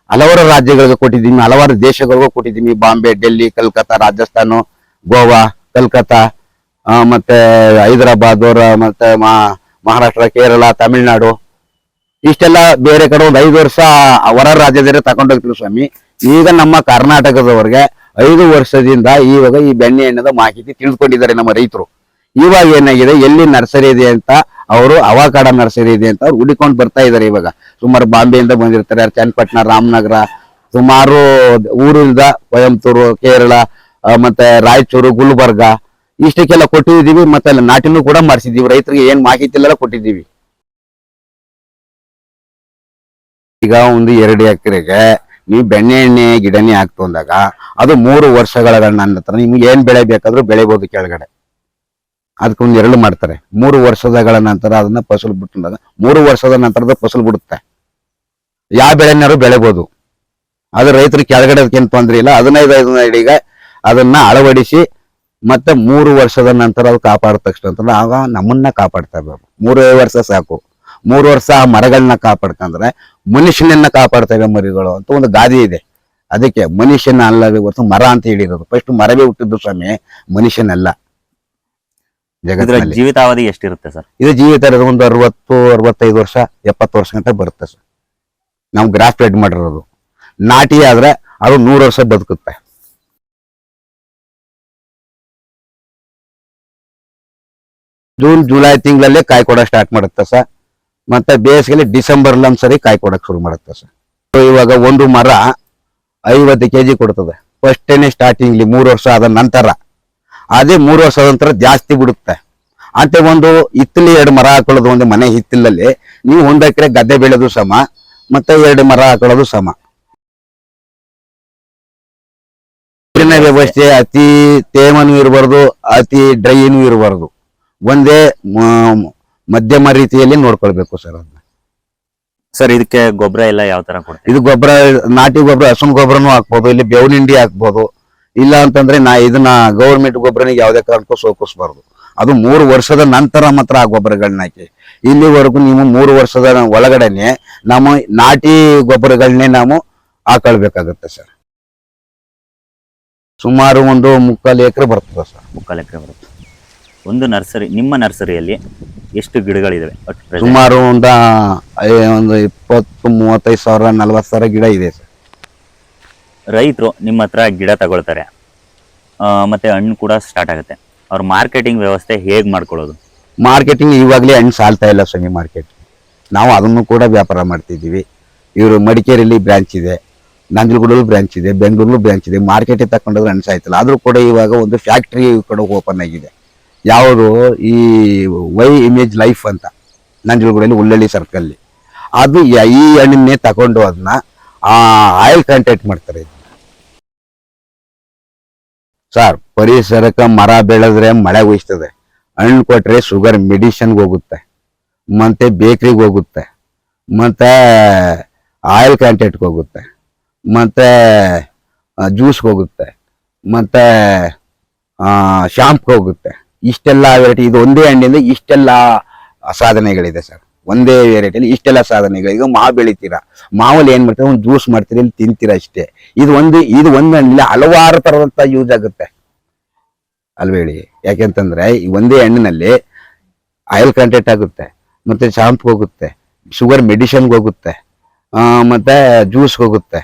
Speaker 2: ಹಲವಾರು ರಾಜ್ಯಗಳಿಗೆ ಕೊಟ್ಟಿದ್ದೀನಿ, ಹಲವಾರು ದೇಶಗಳಿಗೂ ಕೊಟ್ಟಿದ್ದೀನಿ. ಬಾಂಬೆ, ಡೆಲ್ಲಿ, ಕಲ್ಕತ್ತಾ, ರಾಜಸ್ಥಾನ, ಗೋವಾ, ಕಲ್ಕತ್ತಾ ಮತ್ತೆ ಹೈದರಾಬಾದ್ ಮತ್ತೆ ಮಹಾರಾಷ್ಟ್ರ, ಕೇರಳ, ತಮಿಳ್ನಾಡು. ಇಷ್ಟೆಲ್ಲ ಬೇರೆ ಕಡೆ ಒಂದು ಐದು ವರ್ಷ ಹೊರ ರಾಜ್ಯದಲ್ಲಿ ತಗೊಂಡೋಗ್ತೀವಿ ಸ್ವಾಮಿ. ಈಗ ನಮ್ಮ ಕರ್ನಾಟಕದವರೆಗೆ ಐದು ವರ್ಷದಿಂದ ಇವಾಗ ಈ ಬೆಣ್ಣೆ ಹಣ್ಣದ ಮಾಹಿತಿ ತಿಳಿದುಕೊಂಡಿದ್ದಾರೆ ನಮ್ಮ ರೈತರು. ಇವಾಗ ಏನಾಗಿದೆ, ಎಲ್ಲಿ ನರ್ಸರಿ ಇದೆ ಅಂತ ಅವರು ಅವಾಕಾಡ ನರ್ಸರಿ ಇದೆ ಅಂತ ಅವ್ರು ಹುಡಿಕೊಂಡು ಬರ್ತಾ ಇದ್ದಾರೆ ಇವಾಗ. ಸುಮಾರು ಬಾಂಬೆಯಿಂದ ಬಂದಿರ್ತಾರೆ ಚನ್ನಪಟ್ಟಣ ರಾಮನಗರ, ಸುಮಾರು ಊರಿಂದ ಕೊಯಂಬತ್ತೂರು, ಕೇರಳ ಮತ್ತೆ ರಾಯಚೂರು, ಗುಲ್ಬರ್ಗ, ಇಷ್ಟಕ್ಕೆಲ್ಲ ಕೊಟ್ಟಿದ್ದೀವಿ ಮತ್ತೆ ನಾಟಿನೂ ಕೂಡ ಮಾಡಿಸಿದ್ದೀವಿ. ರೈತರಿಗೆ ಏನ್ ಮಾಹಿತಿ ಎಲ್ಲ ಕೊಟ್ಟಿದ್ದೀವಿ. ಈಗ ಒಂದು ಎರಡು ಎಕರೆಗೆ ನೀವು ಬೆಣ್ಣೆ ಎಣ್ಣೆ ಗಿಡನೇ ಹಾಕ್ತು ಅಂದಾಗ ಅದು ಮೂರು ವರ್ಷಗಳ ನನ್ನ ಹತ್ರ ನಿಮ್ಗೆ ಏನ್ ಬೆಳೆ ಬೇಕಾದ್ರೂ ಬೆಳಿಬೋದು ಕೆಳಗಡೆ. ಅದಕ್ಕೆ ಒಂದು ಎರಡು ಮಾಡ್ತಾರೆ. ಮೂರು ವರ್ಷದಗಳ ನಂತರ ಅದನ್ನ ಫಸಲು ಬಿಟ್ಟ ಮೂರು ವರ್ಷದ ನಂತರದ ಫಸಲು ಬಿಡುತ್ತೆ. ಯಾವ ಬೆಳೆನಾರು ಬೆಳೆಬಹುದು ಅದು ರೈತರು ಕೆಳಗಡೆ ಅದಕ್ಕೇನು ತೊಂದರೆ ಇಲ್ಲ. ಹದಿನೈದು ಐದು ಅಡಿಗೆ ಅದನ್ನ ಅಳವಡಿಸಿ ಮತ್ತೆ ಮೂರು ವರ್ಷದ ನಂತರ ಅದು ಕಾಪಾಡಿದ ತಕ್ಷಣ ಅಂತಂದ್ರೆ ಆಗ ನಮ್ಮನ್ನ ಕಾಪಾಡ್ತಾ ಇರ್ಬೇಕು ಮೂರೇ ವರ್ಷ ಸಾಕು. ಮೂರು ವರ್ಷ ಆ ಮರಗಳನ್ನ ಕಾಪಾಡ್ಕಂದ್ರೆ ಮನುಷ್ಯನನ್ನ ಕಾಪಾಡ್ತವೆ ಮರಿಗಳು ಅಂತ ಒಂದು ಗಾದಿ ಇದೆ. ಅದಕ್ಕೆ ಮನುಷ್ಯನ ಅಲ್ಲವೇ ಹೊರತು ಮರ ಅಂತ ಹೇಳಿರೋದು. ಫಸ್ಟ್ ಮರವೇ ಹುಟ್ಟಿದ್ದು ಸ್ವಾಮಿ. ಮನುಷ್ಯನಲ್ಲ.
Speaker 1: ಇದರ
Speaker 2: ಜಗತ್ತಿನಲ್ಲಿ
Speaker 1: ಜೀವಿತಾವಧಿ ಎಷ್ಟಿರುತ್ತೆ ಸರ್?
Speaker 2: ಇದು ಜೀವಿತ ಇರೋದು ಒಂದು ಅರವತ್ತು ಅರವತ್ತೈದು ವರ್ಷ ಎಪ್ಪತ್ತು ವರ್ಷ ಗಂಟ ಬರುತ್ತೆ ಸರ್. ನಾವು ಗ್ರಾಫ್ಟೆಡ್ ಮಾಡಿರೋದು. ನಾಟಿ ಆದ್ರೆ ಅದು ನೂರು ವರ್ಷ ಬದುಕುತ್ತೆ. ಜೂನ್ ಜುಲೈ ತಿಂಗಳಲ್ಲೇ ಕಾಯಿ ಕೊಡೋಕೆ ಸ್ಟಾರ್ಟ್ ಮಾಡುತ್ತೆ ಸರ್. ಮತ್ತೆ ಬೇಸಿಗೆಲಿ ಡಿಸೆಂಬರ್ ಒಂದ್ಸರಿ ಕಾಯಿ ಕೊಡಕ್ ಶುರು ಮಾಡುತ್ತೆ ಸರ್. So ಇವಾಗ ಒಂದು ಮರ ಐವತ್ತು ಕೆಜಿ ಕೊಡ್ತದೆ. ಫಸ್ಟೇನೆ ಸ್ಟಾರ್ಟಿಂಗ್ಲಿ ಮೂರು ವರ್ಷ ಆದ ನಂತರ ಅದೇ ಮೂರು ವರ್ಷದ ನಂತರ ಜಾಸ್ತಿ ಬಿಡುತ್ತೆ. ಅಂತ ಒಂದು ಹಿತ್ತಲಿ ಎರಡು ಮರ ಹಾಕೊಳ್ಳೋದು ಒಂದು ಮನೆ ಹಿತ್ತಲಲ್ಲಿ. ನೀವು ಒಂದು ಎಕರೆ ಗದ್ದೆ ಬೆಳೆದು ಸಮ ಮತ್ತೆ ಎರಡು ಮರ ಹಾಕೊಳ್ಳೋದು ಸಮ. ನೀರಿನ ವ್ಯವಸ್ಥೆ ಅತಿ ತೇಮನೂ ಇರಬಾರ್ದು ಅತಿ ಡ್ರೈನು ಇರಬಾರ್ದು. ಒಂದೇ ಮಧ್ಯಮ ರೀತಿಯಲ್ಲಿ ನೋಡ್ಕೊಳ್ಬೇಕು ಸರ್ ಅದನ್ನ.
Speaker 1: ಸರ್ ಇದಕ್ಕೆ ಗೊಬ್ಬರ ಎಲ್ಲ ಯಾವ ತರ ಕೊಡ್ತೀವಿ
Speaker 2: ಇದು ಗೊಬ್ಬರ ನಾಟಿ ಗೊಬ್ಬರ ಹಸುನ್ ಗೊಬ್ಬರನು ಹಾಕ್ಬೋದು ಇಲ್ಲಿ ಬೇವಿನ ಹಿಂಡಿ ಹಾಕ್ಬೋದು. ಇಲ್ಲ ಅಂತಂದ್ರೆ ನಾ ಇದನ್ನ ಗೌರ್ಮೆಂಟ್ ಗೊಬ್ಬರನಿಗೆ ಯಾವುದೇ ಕಾರಣಕ್ಕೂ ಸೋಕಿಸ್ಬಾರ್ದು. ಅದು ಮೂರು ವರ್ಷದ ನಂತರ ಮಾತ್ರ ಆ ಗೊಬ್ಬರಗಳನ್ನ ಹಾಕಿ. ಇಲ್ಲಿವರೆಗೂ ನೀವು ಮೂರು ವರ್ಷದ ಒಳಗಡೆನೆ ನಮ್ಮ ನಾಟಿ ಗೊಬ್ಬರಗಳನ್ನೇ ನಾವು ಹಾಕೊಳ್ಬೇಕಾಗತ್ತೆ ಸರ್. ಸುಮಾರು ಒಂದು ಮುಕ್ಕಾಲು ಎಕರೆ ಬರ್ತದೆ ಸರ್.
Speaker 1: ಮುಕ್ಕಾಲು ಎಕರೆ ಬರುತ್ತೆ. ಒಂದು ನರ್ಸರಿ ನಿಮ್ಮ ನರ್ಸರಿಯಲ್ಲಿ ಎಷ್ಟು ಗಿಡಗಳಿದಾವೆ
Speaker 2: ಸುಮಾರು ಒಂದು ಒಂದು ಇಪ್ಪತ್ತು ಮೂವತ್ತೈದು ಸಾವಿರ ನಲ್ವತ್ತು ಸಾವಿರ ಗಿಡ ಇದೆ ಸರ್.
Speaker 1: ರೈತರು ನಿಮ್ಮ ಹತ್ರ ಗಿಡ ತಗೊಳ್ತಾರೆ. ಮತ್ತು ಹಣ್ಣು ಕೂಡ ಸ್ಟಾರ್ಟ್ ಆಗುತ್ತೆ. ಅವ್ರ ಮಾರ್ಕೆಟಿಂಗ್ ವ್ಯವಸ್ಥೆ ಹೇಗೆ ಮಾಡ್ಕೊಳ್ಳೋದು?
Speaker 2: ಮಾರ್ಕೆಟಿಂಗ್ ಇವಾಗಲೇ ಹಣ್ಣು ಸಾಲ್ತಾ ಇಲ್ಲ ಸ್ವಾಮಿ ಮಾರ್ಕೆಟ್ ನಾವು ಅದನ್ನು ಕೂಡ ವ್ಯಾಪಾರ ಮಾಡ್ತಿದ್ದೀವಿ. ಇವರು ಮಡಿಕೇರಿಯಲ್ಲಿ ಬ್ರಾಂಚ್ ಇದೆ, ನಂಜನಗೂಡಲ್ಲೂ ಬ್ರ್ಯಾಂಚ್ ಇದೆ, ಬೆಂಗಳೂರಲ್ಲೂ ಬ್ರಾಂಚ್ ಇದೆ. ಮಾರ್ಕೆಟಿಗೆ ತಗೊಂಡೋದ್ರೆ ಹಣ್ಣು ಸಾಯ್ತಿಲ್ಲ. ಆದರೂ ಕೂಡ ಇವಾಗ ಒಂದು ಫ್ಯಾಕ್ಟ್ರಿ ಕೂಡ ಓಪನ್ ಆಗಿದೆ. ಯಾವುದು ಈ ವೈ ಇಮೇಜ್ ಲೈಫ್ ಅಂತ, ನಂಜನಗೂಡಲ್ಲಿ ಉಳ್ಳಳ್ಳಿ ಸರ್ಕಲ್ಲಿ ಅದು ಈ ಹಣ್ಣನ್ನೇ ತಗೊಂಡು ಅದನ್ನ ಆಯಿಲ್ ಕಾಂಟ್ಯಾಕ್ಟ್ ಮಾಡ್ತಾರೆ. ಸರ್, ಪರಿಸರಕ್ಕೆ ಮರ ಬೆಳೆದ್ರೆ ಮಳೆ ಉಯಿಸ್ತದೆ ಹಣ್ಣು ಕೊಟ್ರೆ ಶುಗರ್ ಮೆಡಿಷನ್ಗೆ ಹೋಗುತ್ತೆ. ಮತ್ತೆ ಬೇಕ್ರಿಗೆ ಹೋಗುತ್ತೆ. ಮತ್ತೆ ಆಯಿಲ್ ಕಾಂಟ್ಯಾಕ್ಟ್ಗೆ ಹೋಗುತ್ತೆ. ಮತ್ತೆ ಜ್ಯೂಸ್ಗೆ ಹೋಗುತ್ತೆ. ಮತ್ತೆ ಶಾಂಪ್ಗೆ ಹೋಗುತ್ತೆ. ಇಷ್ಟೆಲ್ಲ ವೆರೈಟಿ ಇದು ಒಂದೇ ಹಣ್ಣಿಂದ ಇಷ್ಟೆಲ್ಲ ಸಾಧನೆಗಳಿದೆ, ಸರ್. ಒಂದೇ ವೆರೈಟಿಯಲ್ಲಿ ಇಷ್ಟೆಲ್ಲ ಸಾಧನೆಗಳು. ಈಗ ಮಾವು ಬೆಳಿತೀರಾ. ಮಾವಲ್ಲಿ ಏನು ಮಾಡ್ತೀರಾ? ಒಂದು ಜ್ಯೂಸ್ ಮಾಡ್ತೀರಿ, ಇಲ್ಲಿ ತಿಂತೀರಾ ಅಷ್ಟೇ. ಇದು ಒಂದು ಇದು ಒಂದು ಹಣ್ಣಿಲ್ಲ, ಹಲವಾರು ಥರದಂಥ ಯೂಸ್ ಆಗುತ್ತೆ. ಅಲ್ವೇಳಿ ಯಾಕೆಂತಂದ್ರೆ ಈ ಒಂದೇ ಹಣ್ಣಿನಲ್ಲಿ ಆಯಿಲ್ ಕಂಟೆಂಟ್ ಆಗುತ್ತೆ, ಮತ್ತೆ ಶಾಂಪ್ ಹೋಗುತ್ತೆ ಶುಗರ್ ಮೆಡಿಷನ್ಗೆ ಹೋಗುತ್ತೆ ಮತ್ತು ಮತ್ತೆ ಜ್ಯೂಸ್ಗೆ ಹೋಗುತ್ತೆ,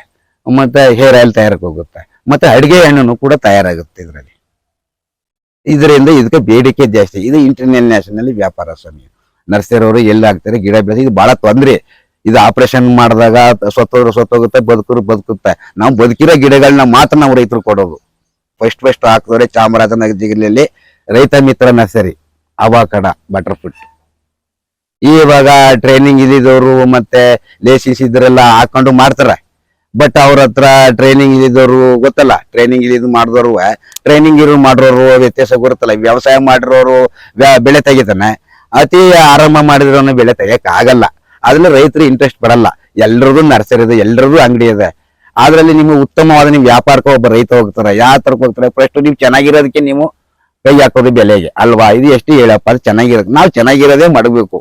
Speaker 2: ಮತ್ತೆ ಹೇರ್ ಆಯಿಲ್ ತಯಾರಕ್ಕೆ ಹೋಗುತ್ತೆ, ಮತ್ತೆ ಅಡಿಗೆ ಹಣ್ಣು ಕೂಡ ತಯಾರಾಗುತ್ತೆ ಇದರಲ್ಲಿ. ಇದರಿಂದ ಇದಕ್ಕೆ ಬೇಡಿಕೆ ಜಾಸ್ತಿ. ಇದು ಇಂಟರ್ನ್ಯಾಷನಲ್ ವ್ಯಾಪಾರ ಸ್ವಾಮಿ. ನರ್ಸರಿಯವರು ಎಲ್ಲಿ ಹಾಕ್ತಾರೆ ಗಿಡ ಬೆಳೆಸಿ ಇದು ಬಹಳ ತೊಂದ್ರೆ. ಇದು ಆಪರೇಷನ್ ಮಾಡಿದಾಗ ಸತ್ತೋದ್ರು ಸತ್ತೋಗುತ್ತೆ ಬದುಕರು ಬದುಕುತ್ತೆ. ನಾವು ಬದುಕಿರೋ ಗಿಡಗಳನ್ನ ಮಾತ್ರ ನಾವು ರೈತರು ಕೊಡೋದು. ಫಸ್ಟ್ ಫಸ್ಟ್ ಹಾಕಿದ್ರೆ ಚಾಮರಾಜನಗರ ಜಿಲ್ಲೆಯಲ್ಲಿ Raitha Mitra nursery, avocado butter fruit ಇವಾಗ ಟ್ರೈನಿಂಗ್ ಇದ್ದಿದ್ದವರು ಮತ್ತೆ ಲೇಸಿಸ್ ಇದ್ರೆಲ್ಲ ಹಾಕೊಂಡು ಮಾಡ್ತಾರೆ. ಬಟ್ ಅವ್ರ ಹತ್ರ ಟ್ರೈನಿಂಗ್ ಇದ್ದಿದ್ದವರು ಗೊತ್ತಲ್ಲ ಟ್ರೈನಿಂಗ್ ಇದ್ದು ಮಾಡಿದವರು ಟ್ರೈನಿಂಗ್ ಇರೋ ಮಾಡಿರೋರು ವ್ಯತ್ಯಾಸ ಗೊತ್ತಲ್ಲ ವ್ಯವಸಾಯ ಮಾಡಿರೋರು ಬೆಳೆ ತೆಗಿತಾನೆ. ಅತಿ ಆರಂಭ ಮಾಡಿದ್ರವನ್ನ ಬೆಳೆ ತೆಗಿಯಕ್ ಆಗಲ್ಲ ಅದ್ರಲ್ಲಿ ರೈತರು ಇಂಟ್ರೆಸ್ಟ್ ಬರಲ್ಲ. ಎಲ್ರದ್ದು ನರ್ಸರಿ ಇದೆ ಎಲ್ರದ್ದು ಅಂಗಡಿ ಇದೆ. ಅದ್ರಲ್ಲಿ ನಿಮ್ಗೆ ಉತ್ತಮವಾದ ನಿಮ್ ವ್ಯಾಪಾರಕ್ಕೆ ಒಬ್ಬ ರೈತ ಹೋಗ್ತಾರೆ, ಯಾವ ತರಕ್ಕೆ ಹೋಗ್ತಾರೆ? ಫಸ್ಟ್ ನೀವು ಚೆನ್ನಾಗಿರೋದಕ್ಕೆ ನೀವು ಕೈ ಹಾಕೋದು ಬೆಲೆಗೆ, ಅಲ್ವಾ? ಇದು ಎಷ್ಟು ಹೇಳಪ್ಪ, ಅದು ಚೆನ್ನಾಗಿರೋದು. ನಾವು ಚೆನ್ನಾಗಿರೋದೇ ಮಾಡಬೇಕು.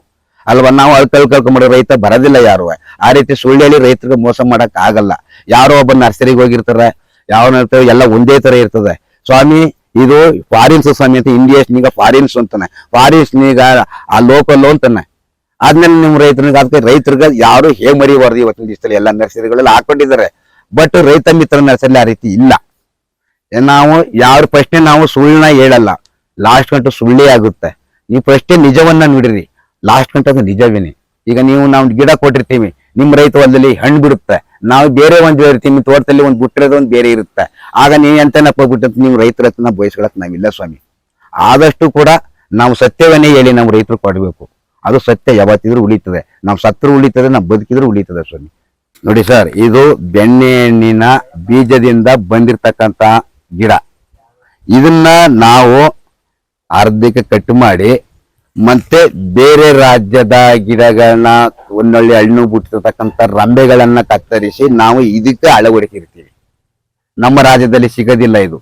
Speaker 2: ಅಲ್ವಾ? ನಾವು ಅಳ್ಕಲ್ ಕಳ್ಕೊಂಬಿಡೋ ರೈತ ಬರೋದಿಲ್ಲ ಯಾರು? ಆ ರೀತಿ ಸುಳ್ಳು ಹೇಳಿ ರೈತರಿಗೆ ಮೋಸ ಮಾಡಕ್ ಆಗಲ್ಲ ಯಾರೋ ಒಬ್ಬ ನರ್ಸರಿಗೆ ಹೋಗಿರ್ತಾರೆ, ಯಾವ ಎಲ್ಲ ಒಂದೇ ತರ ಇರ್ತದೆ. ಸ್ವಾಮಿ ಇದು ಫಾರಿನ್ಸ್ ಸಮೇತ ಅಂತ ಇಂಡಿಯಸ್ ನೀಗ ಫಾರಿನ್ಸ್ ಅಂತಾನೆ. ಫಾರಿನ್ಸ್ ನೀಗ ಆ ಲೋಕಲ್ ಅಂತಾನೆ. ಆದ್ಮೇಲೆ ನಿಮ್ಮ ರೈತನಿಗೆ ಅದಕ್ಕೆ ರೈತರಿಗೆ ಯಾರು ಹೇಗೆ ಮರಿಬಾರ್ದು ಇವತ್ತಿನ ದಿವಸದಲ್ಲಿ ಎಲ್ಲ ನರ್ಸರಿಗಳೆಲ್ಲ ಹಾಕೊಂಡಿದ್ದಾರೆ. ಬಟ್ ರೈತ ಮಿತ್ರ ನರ್ಸರಿ ಆ ರೀತಿ ಇಲ್ಲ. ನಾವು ಯಾರು ಪ್ರಶ್ನೆ ನಾವು ಸುಳ್ಳನ್ನ ಹೇಳಲ್ಲ. ಲಾಸ್ಟ್ ಗಂಟು ಸುಳ್ಳೇ ಆಗುತ್ತೆ. ನೀವು ಪ್ರಶ್ನೆ ನಿಜವನ್ನ ನೋಡಿರಿ. ಲಾಸ್ಟ್ ಗಂಟೆ ಅದು ನಿಜವೇನೆ. ಈಗ ನೀವು ನಾವು ಗಿಡ ಕೊಟ್ಟಿರ್ತೀವಿ. ನಿಮ್ಮ ರೈತ ಹೊಲದಲ್ಲಿ ಹಣ್ಣು ಬಿಡುತ್ತೆ. ನಾವು ಬೇರೆ ಒಂದು ಇರ್ತೀವಿ ತೋಟದಲ್ಲಿ ಒಂದು ಬಿಟ್ಟಿರೋದು ಒಂದು ಬೇರೆ ಇರುತ್ತೆ. ಆಗ ನೀ ಎಂತನಪ್ಪ ಬಿಟ್ಟಂತ ನೀವು ರೈತರ ಹತ್ರ ಬಯಸ್ಕೊಳಕ್ ನಾವಿಲ್ಲ ಸ್ವಾಮಿ. ಆದಷ್ಟು ಕೂಡ ನಾವು ಸತ್ಯವನ್ನೇ ಹೇಳಿ ನಾವು ರೈತರು ಕೊಡಬೇಕು. ಅದು ಸತ್ಯ ಯಾವತ್ತಿದ್ರು ಉಳಿತದೆ. ನಾವು ಸತ್ರು ಉಳಿತದೆ, ನಾವು ಬದುಕಿದ್ರು ಉಳಿತದೆ ಸ್ವಾಮಿ. ನೋಡಿ ಸರ್, ಇದು ಬೆಣ್ಣೆಹಣ್ಣಿನ ಬೀಜದಿಂದ ಬಂದಿರತಕ್ಕಂತ ಗಿಡ. ಇದನ್ನ ನಾವು ಅರ್ಧಕ್ಕೆ ಕಟ್ ಮಾಡಿ ಮತ್ತೆ ಬೇರೆ ರಾಜ್ಯದ ಗಿಡಗಳನ್ನ ಒಂದೊಳ್ಳೆ ಹಣ್ಣು ಬಿಟ್ಟಿರ್ತಕ್ಕಂಥ ರಂಬೆಗಳನ್ನ ಕತ್ತರಿಸಿ ನಾವು ಇದಕ್ಕೆ ಅಳವಡಿಸಿರ್ತೀವಿ. ನಮ್ಮ ರಾಜ್ಯದಲ್ಲಿ ಸಿಗೋದಿಲ್ಲ ಇದು.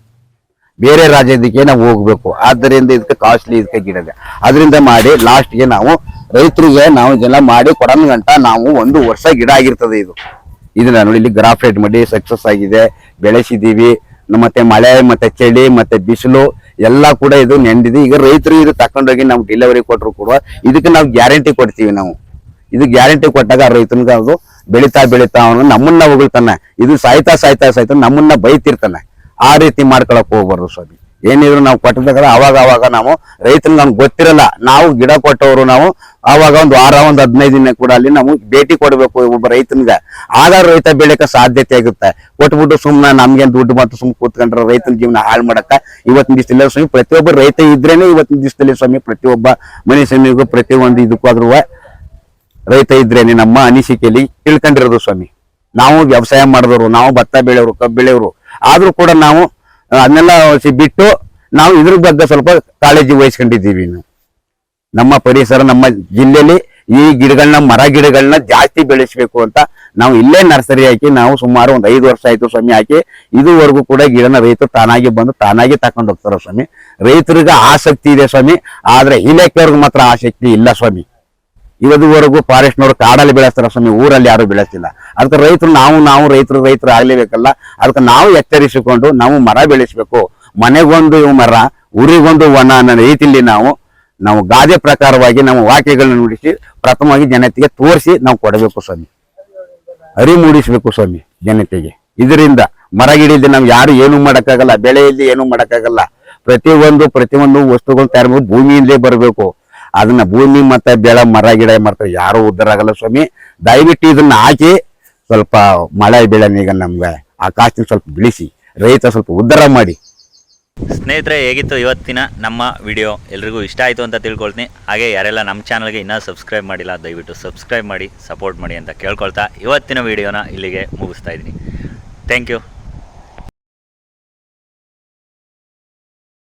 Speaker 2: ಬೇರೆ ರಾಜ್ಯದಕ್ಕೆ ನಾವು ಹೋಗ್ಬೇಕು. ಆದ್ದರಿಂದ ಇದಕ್ಕೆ ಕಾಸ್ಟ್ಲಿ ಇದಕ್ಕೆ ಗಿಡದ ಅದರಿಂದ ಮಾಡಿ ಲಾಸ್ಟ್ಗೆ ನಾವು ರೈತರಿಗೆ ನಾವು ಇದೆಲ್ಲ ಮಾಡಿ ಕೊಡೋನ್ ಗಂಟ ನಾವು ಒಂದು ವರ್ಷ ಗಿಡ ಆಗಿರ್ತದೆ ಇದು. ಇದನ್ನ ನೋಡಿ ಇಲ್ಲಿ ಗ್ರಾಫ್ಟೆಡ್ ಮಾಡಿ ಸಕ್ಸಸ್ ಆಗಿದೆ. ಬೆಳೆಸಿದ್ದೀವಿ ಮತ್ತೆ ಮಳೆ, ಮತ್ತೆ ಚಳಿ, ಮತ್ತೆ ಬಿಸಿಲು ಎಲ್ಲ ಕೂಡ ಇದು ನೆಂದಿದೆ ಈಗ ರೈತರು ಇದು ತಕೊಂಡೋಗಿ ನಾವು ಡೆಲಿವರಿ ಕೊಟ್ಟರು ಕೂಡ ಇದಕ್ಕೆ ನಾವು ಗ್ಯಾರಂಟಿ ಕೊಡ್ತೀವಿ ನಾವು. ಇದು ಗ್ಯಾರಂಟಿ ಕೊಟ್ಟಾಗ ರೈತನಿಗೆ ಅದು ಬೆಳಿತಾ ಬೆಳಿತಾ ಅವನು ನಮ್ಮನ್ನ ಹೊಗಳ್ತಾನೆ. ಇದು ಸಾಯ್ತಾ ಸಾಯ್ತಾ ಸಾಯ್ತಾ ನಮ್ಮನ್ನ ಬೈತಿರ್ತಾನೆ. ಆ ರೀತಿ ಮಾಡ್ಕೊಳಕ್ ಹೋಗ್ಬಾರ್ದು ಸ್ವಾಮಿ. ಏನಿದ್ರು ನಾವು ಕೊಟ್ಟದಾಗ ಅವಾಗ ಅವಾಗ ನಾವು ರೈತರು ನಮ್ಗೆ ಗೊತ್ತಿರಲ್ಲ. ನಾವು ಗಿಡ ಕೊಟ್ಟವರು ನಾವು ಆವಾಗ ಒಂದು ವಾರ, ಒಂದು ಹದಿನೈದು ದಿನ ಕೂಡ ಅಲ್ಲಿ ನಾವು ಭೇಟಿ ಕೊಡಬೇಕು ಒಬ್ಬ ರೈತನಿಗೆ. ಆಗ ರೈತ ಬೆಳೆಯಕ್ಕೆ ಸಾಧ್ಯತೆ ಆಗುತ್ತೆ. ಕೊಟ್ಬಿಟ್ಟು ಸುಮ್ಮನೆ ನಮ್ಗೆ ದುಡ್ಡು ಮತ್ತು ಸುಮ್ಮನೆ ಕೂತ್ಕೊಂಡ್ರೆ ರೈತನ ಜೀವನ ಹಾಳು ಮಾಡಕ್ಕೆ ಇವತ್ತಿನ ದಿವಸದಲ್ಲಿ ಸ್ವಾಮಿ ಪ್ರತಿಯೊಬ್ಬ ರೈತ ಇದ್ರೇನೆ ಇವತ್ತಿನ ದಿವಸದಲ್ಲಿ ಸ್ವಾಮಿ ಪ್ರತಿಯೊಬ್ಬ ಮನುಷ್ಯನಿಗೂ ಪ್ರತಿಯೊಂದು ಇದಕ್ಕೂ ಆದ್ರೂ ರೈತ ಇದ್ರೇನೆ ನಮ್ಮ ಅನಿಸಿಕೆಯಲ್ಲಿ ತಿಳ್ಕೊಂಡಿರೋದು ಸ್ವಾಮಿ. ನಾವು ವ್ಯವಸಾಯ ಮಾಡಿದವರು, ನಾವು ಭತ್ತ ಬೆಳೆಯವರು, ಕಬ್ಬು ಬೆಳೆಯವರು. ಆದ್ರೂ ಕೂಡ ನಾವು ಅದನ್ನೆಲ್ಲ ಬಿಟ್ಟು ನಾವು ಇದ್ರ ಬಗ್ಗೆ ಸ್ವಲ್ಪ ಕಾಳಜಿ ವಹಿಸ್ಕೊಂಡಿದ್ದೀವಿ ನಮ್ಮ ಪರಿಸರ, ನಮ್ಮ ಜಿಲ್ಲೆಯಲ್ಲಿ ಈ ಗಿಡಗಳನ್ನ, ಮರ ಗಿಡಗಳನ್ನ ಜಾಸ್ತಿ ಬೆಳೆಸಬೇಕು ಅಂತ ನಾವು ಇಲ್ಲೇ ನರ್ಸರಿ ಹಾಕಿ ನಾವು ಸುಮಾರು ಒಂದು ಐದು ವರ್ಷ ಆಯ್ತು ಸ್ವಾಮಿ, ಹಾಕಿ ಇದುವರೆಗೂ ಕೂಡ ಗಿಡನ ರೈತರು ತಾನಾಗಿ ಬಂದು ತಾನಾಗಿ ತಕೊಂಡು ಹೋಗ್ತಾರ ಸ್ವಾಮಿ. ರೈತರಿಗೆ ಆಸಕ್ತಿ ಇದೆ ಸ್ವಾಮಿ, ಆದ್ರೆ ಇಲಾಖೆಯವ್ರಿಗೆ ಮಾತ್ರ ಆಸಕ್ತಿ ಇಲ್ಲ ಸ್ವಾಮಿ. ಇವದುವರೆಗೂ ಫಾರೆಸ್ಟ್ನವರು ಕಾಡಲ್ಲಿ ಬೆಳೆಸ್ತಾರ ಸ್ವಾಮಿ, ಊರಲ್ಲಿ ಯಾರು ಬೆಳೆಸ್ತಿಲ್ಲ. ಅದಕ್ಕೆ ರೈತರು ನಾವು ನಾವು ರೈತರು ರೈತರು ಆಗ್ಲೇಬೇಕಲ್ಲ. ಅದಕ್ಕೆ ನಾವು ಎಚ್ಚರಿಸಿಕೊಂಡು ನಾವು ಮರ ಬೆಳೆಸಬೇಕು. ಮನೆಗೊಂದು ಮರ, ಊರಿಗೊಂದು ವನ ಅನ್ನೋ ರೀತಿಯಲ್ಲಿ ನಾವು ನಾವು ಗಾದೆ ಪ್ರಕಾರವಾಗಿ ನಮ್ಮ ವಾಕ್ಯಗಳನ್ನ ನುಡಿಸಿ ಪ್ರಥಮವಾಗಿ ಜನತೆಗೆ ತೋರಿಸಿ ನಾವು ಕೊಡಬೇಕು ಸ್ವಾಮಿ. ಅರಿ ಮೂಡಿಸಬೇಕು ಸ್ವಾಮಿ ಜನತೆಗೆ. ಇದರಿಂದ ಮರ ಗಿಡದಲ್ಲಿ ನಾವು ಯಾರು ಏನು ಮಾಡೋಕ್ಕಾಗಲ್ಲ ಬೆಳೆಯಲ್ಲಿ ಏನು ಮಾಡೋಕ್ಕಾಗಲ್ಲ. ಪ್ರತಿಯೊಂದು ಪ್ರತಿಯೊಂದು ವಸ್ತುಗಳು ತಯಾರು ಭೂಮಿಯಿಂದಲೇ ಬರಬೇಕು. ಅದನ್ನ ಭೂಮಿ ಮತ್ತೆ ಬೆಳೆ, ಮರ, ಗಿಡ ಮಾಡ್ತಾರೆ ಯಾರು ಉದ್ಧಾರ ಆಗಲ್ಲ ಸ್ವಾಮಿ. ದಯವಿಟ್ಟು ಇದನ್ನ ಹಾಕಿ ಸ್ವಲ್ಪ ಮಳೆ ಬೆಳೆ ಈಗ ನಮ್ಗೆ. ಆಕಾಶನ ಸ್ವಲ್ಪ ಬಿಳಿಸಿ, ರೈತ ಸ್ವಲ್ಪ ಉದ್ಧಾರ ಮಾಡಿ.
Speaker 1: ಸ್ನೇಹಿತರೆ, ಹೇಗಿತ್ತು ಇವತ್ತಿನ ನಮ್ಮ ವಿಡಿಯೋ? ಎಲ್ರಿಗೂ ಇಷ್ಟ ಆಯಿತು ಅಂತ ತಿಳ್ಕೊಳ್ತೀನಿ. ಹಾಗೆ ಯಾರೆಲ್ಲ ನಮ್ಮ ಚಾನಲ್ಗೆ ಇನ್ನೂ ಸಬ್ಸ್ಕ್ರೈಬ್ ಮಾಡಿಲ್ಲ, ದಯವಿಟ್ಟು ಸಬ್ಸ್ಕ್ರೈಬ್ ಮಾಡಿ ಸಪೋರ್ಟ್ ಮಾಡಿ ಅಂತ ಕೇಳ್ಕೊಳ್ತಾ ಇವತ್ತಿನ ವಿಡಿಯೋನ ಇಲ್ಲಿಗೆ ಮುಗಿಸ್ತಾ ಇದ್ದೀನಿ. Thank you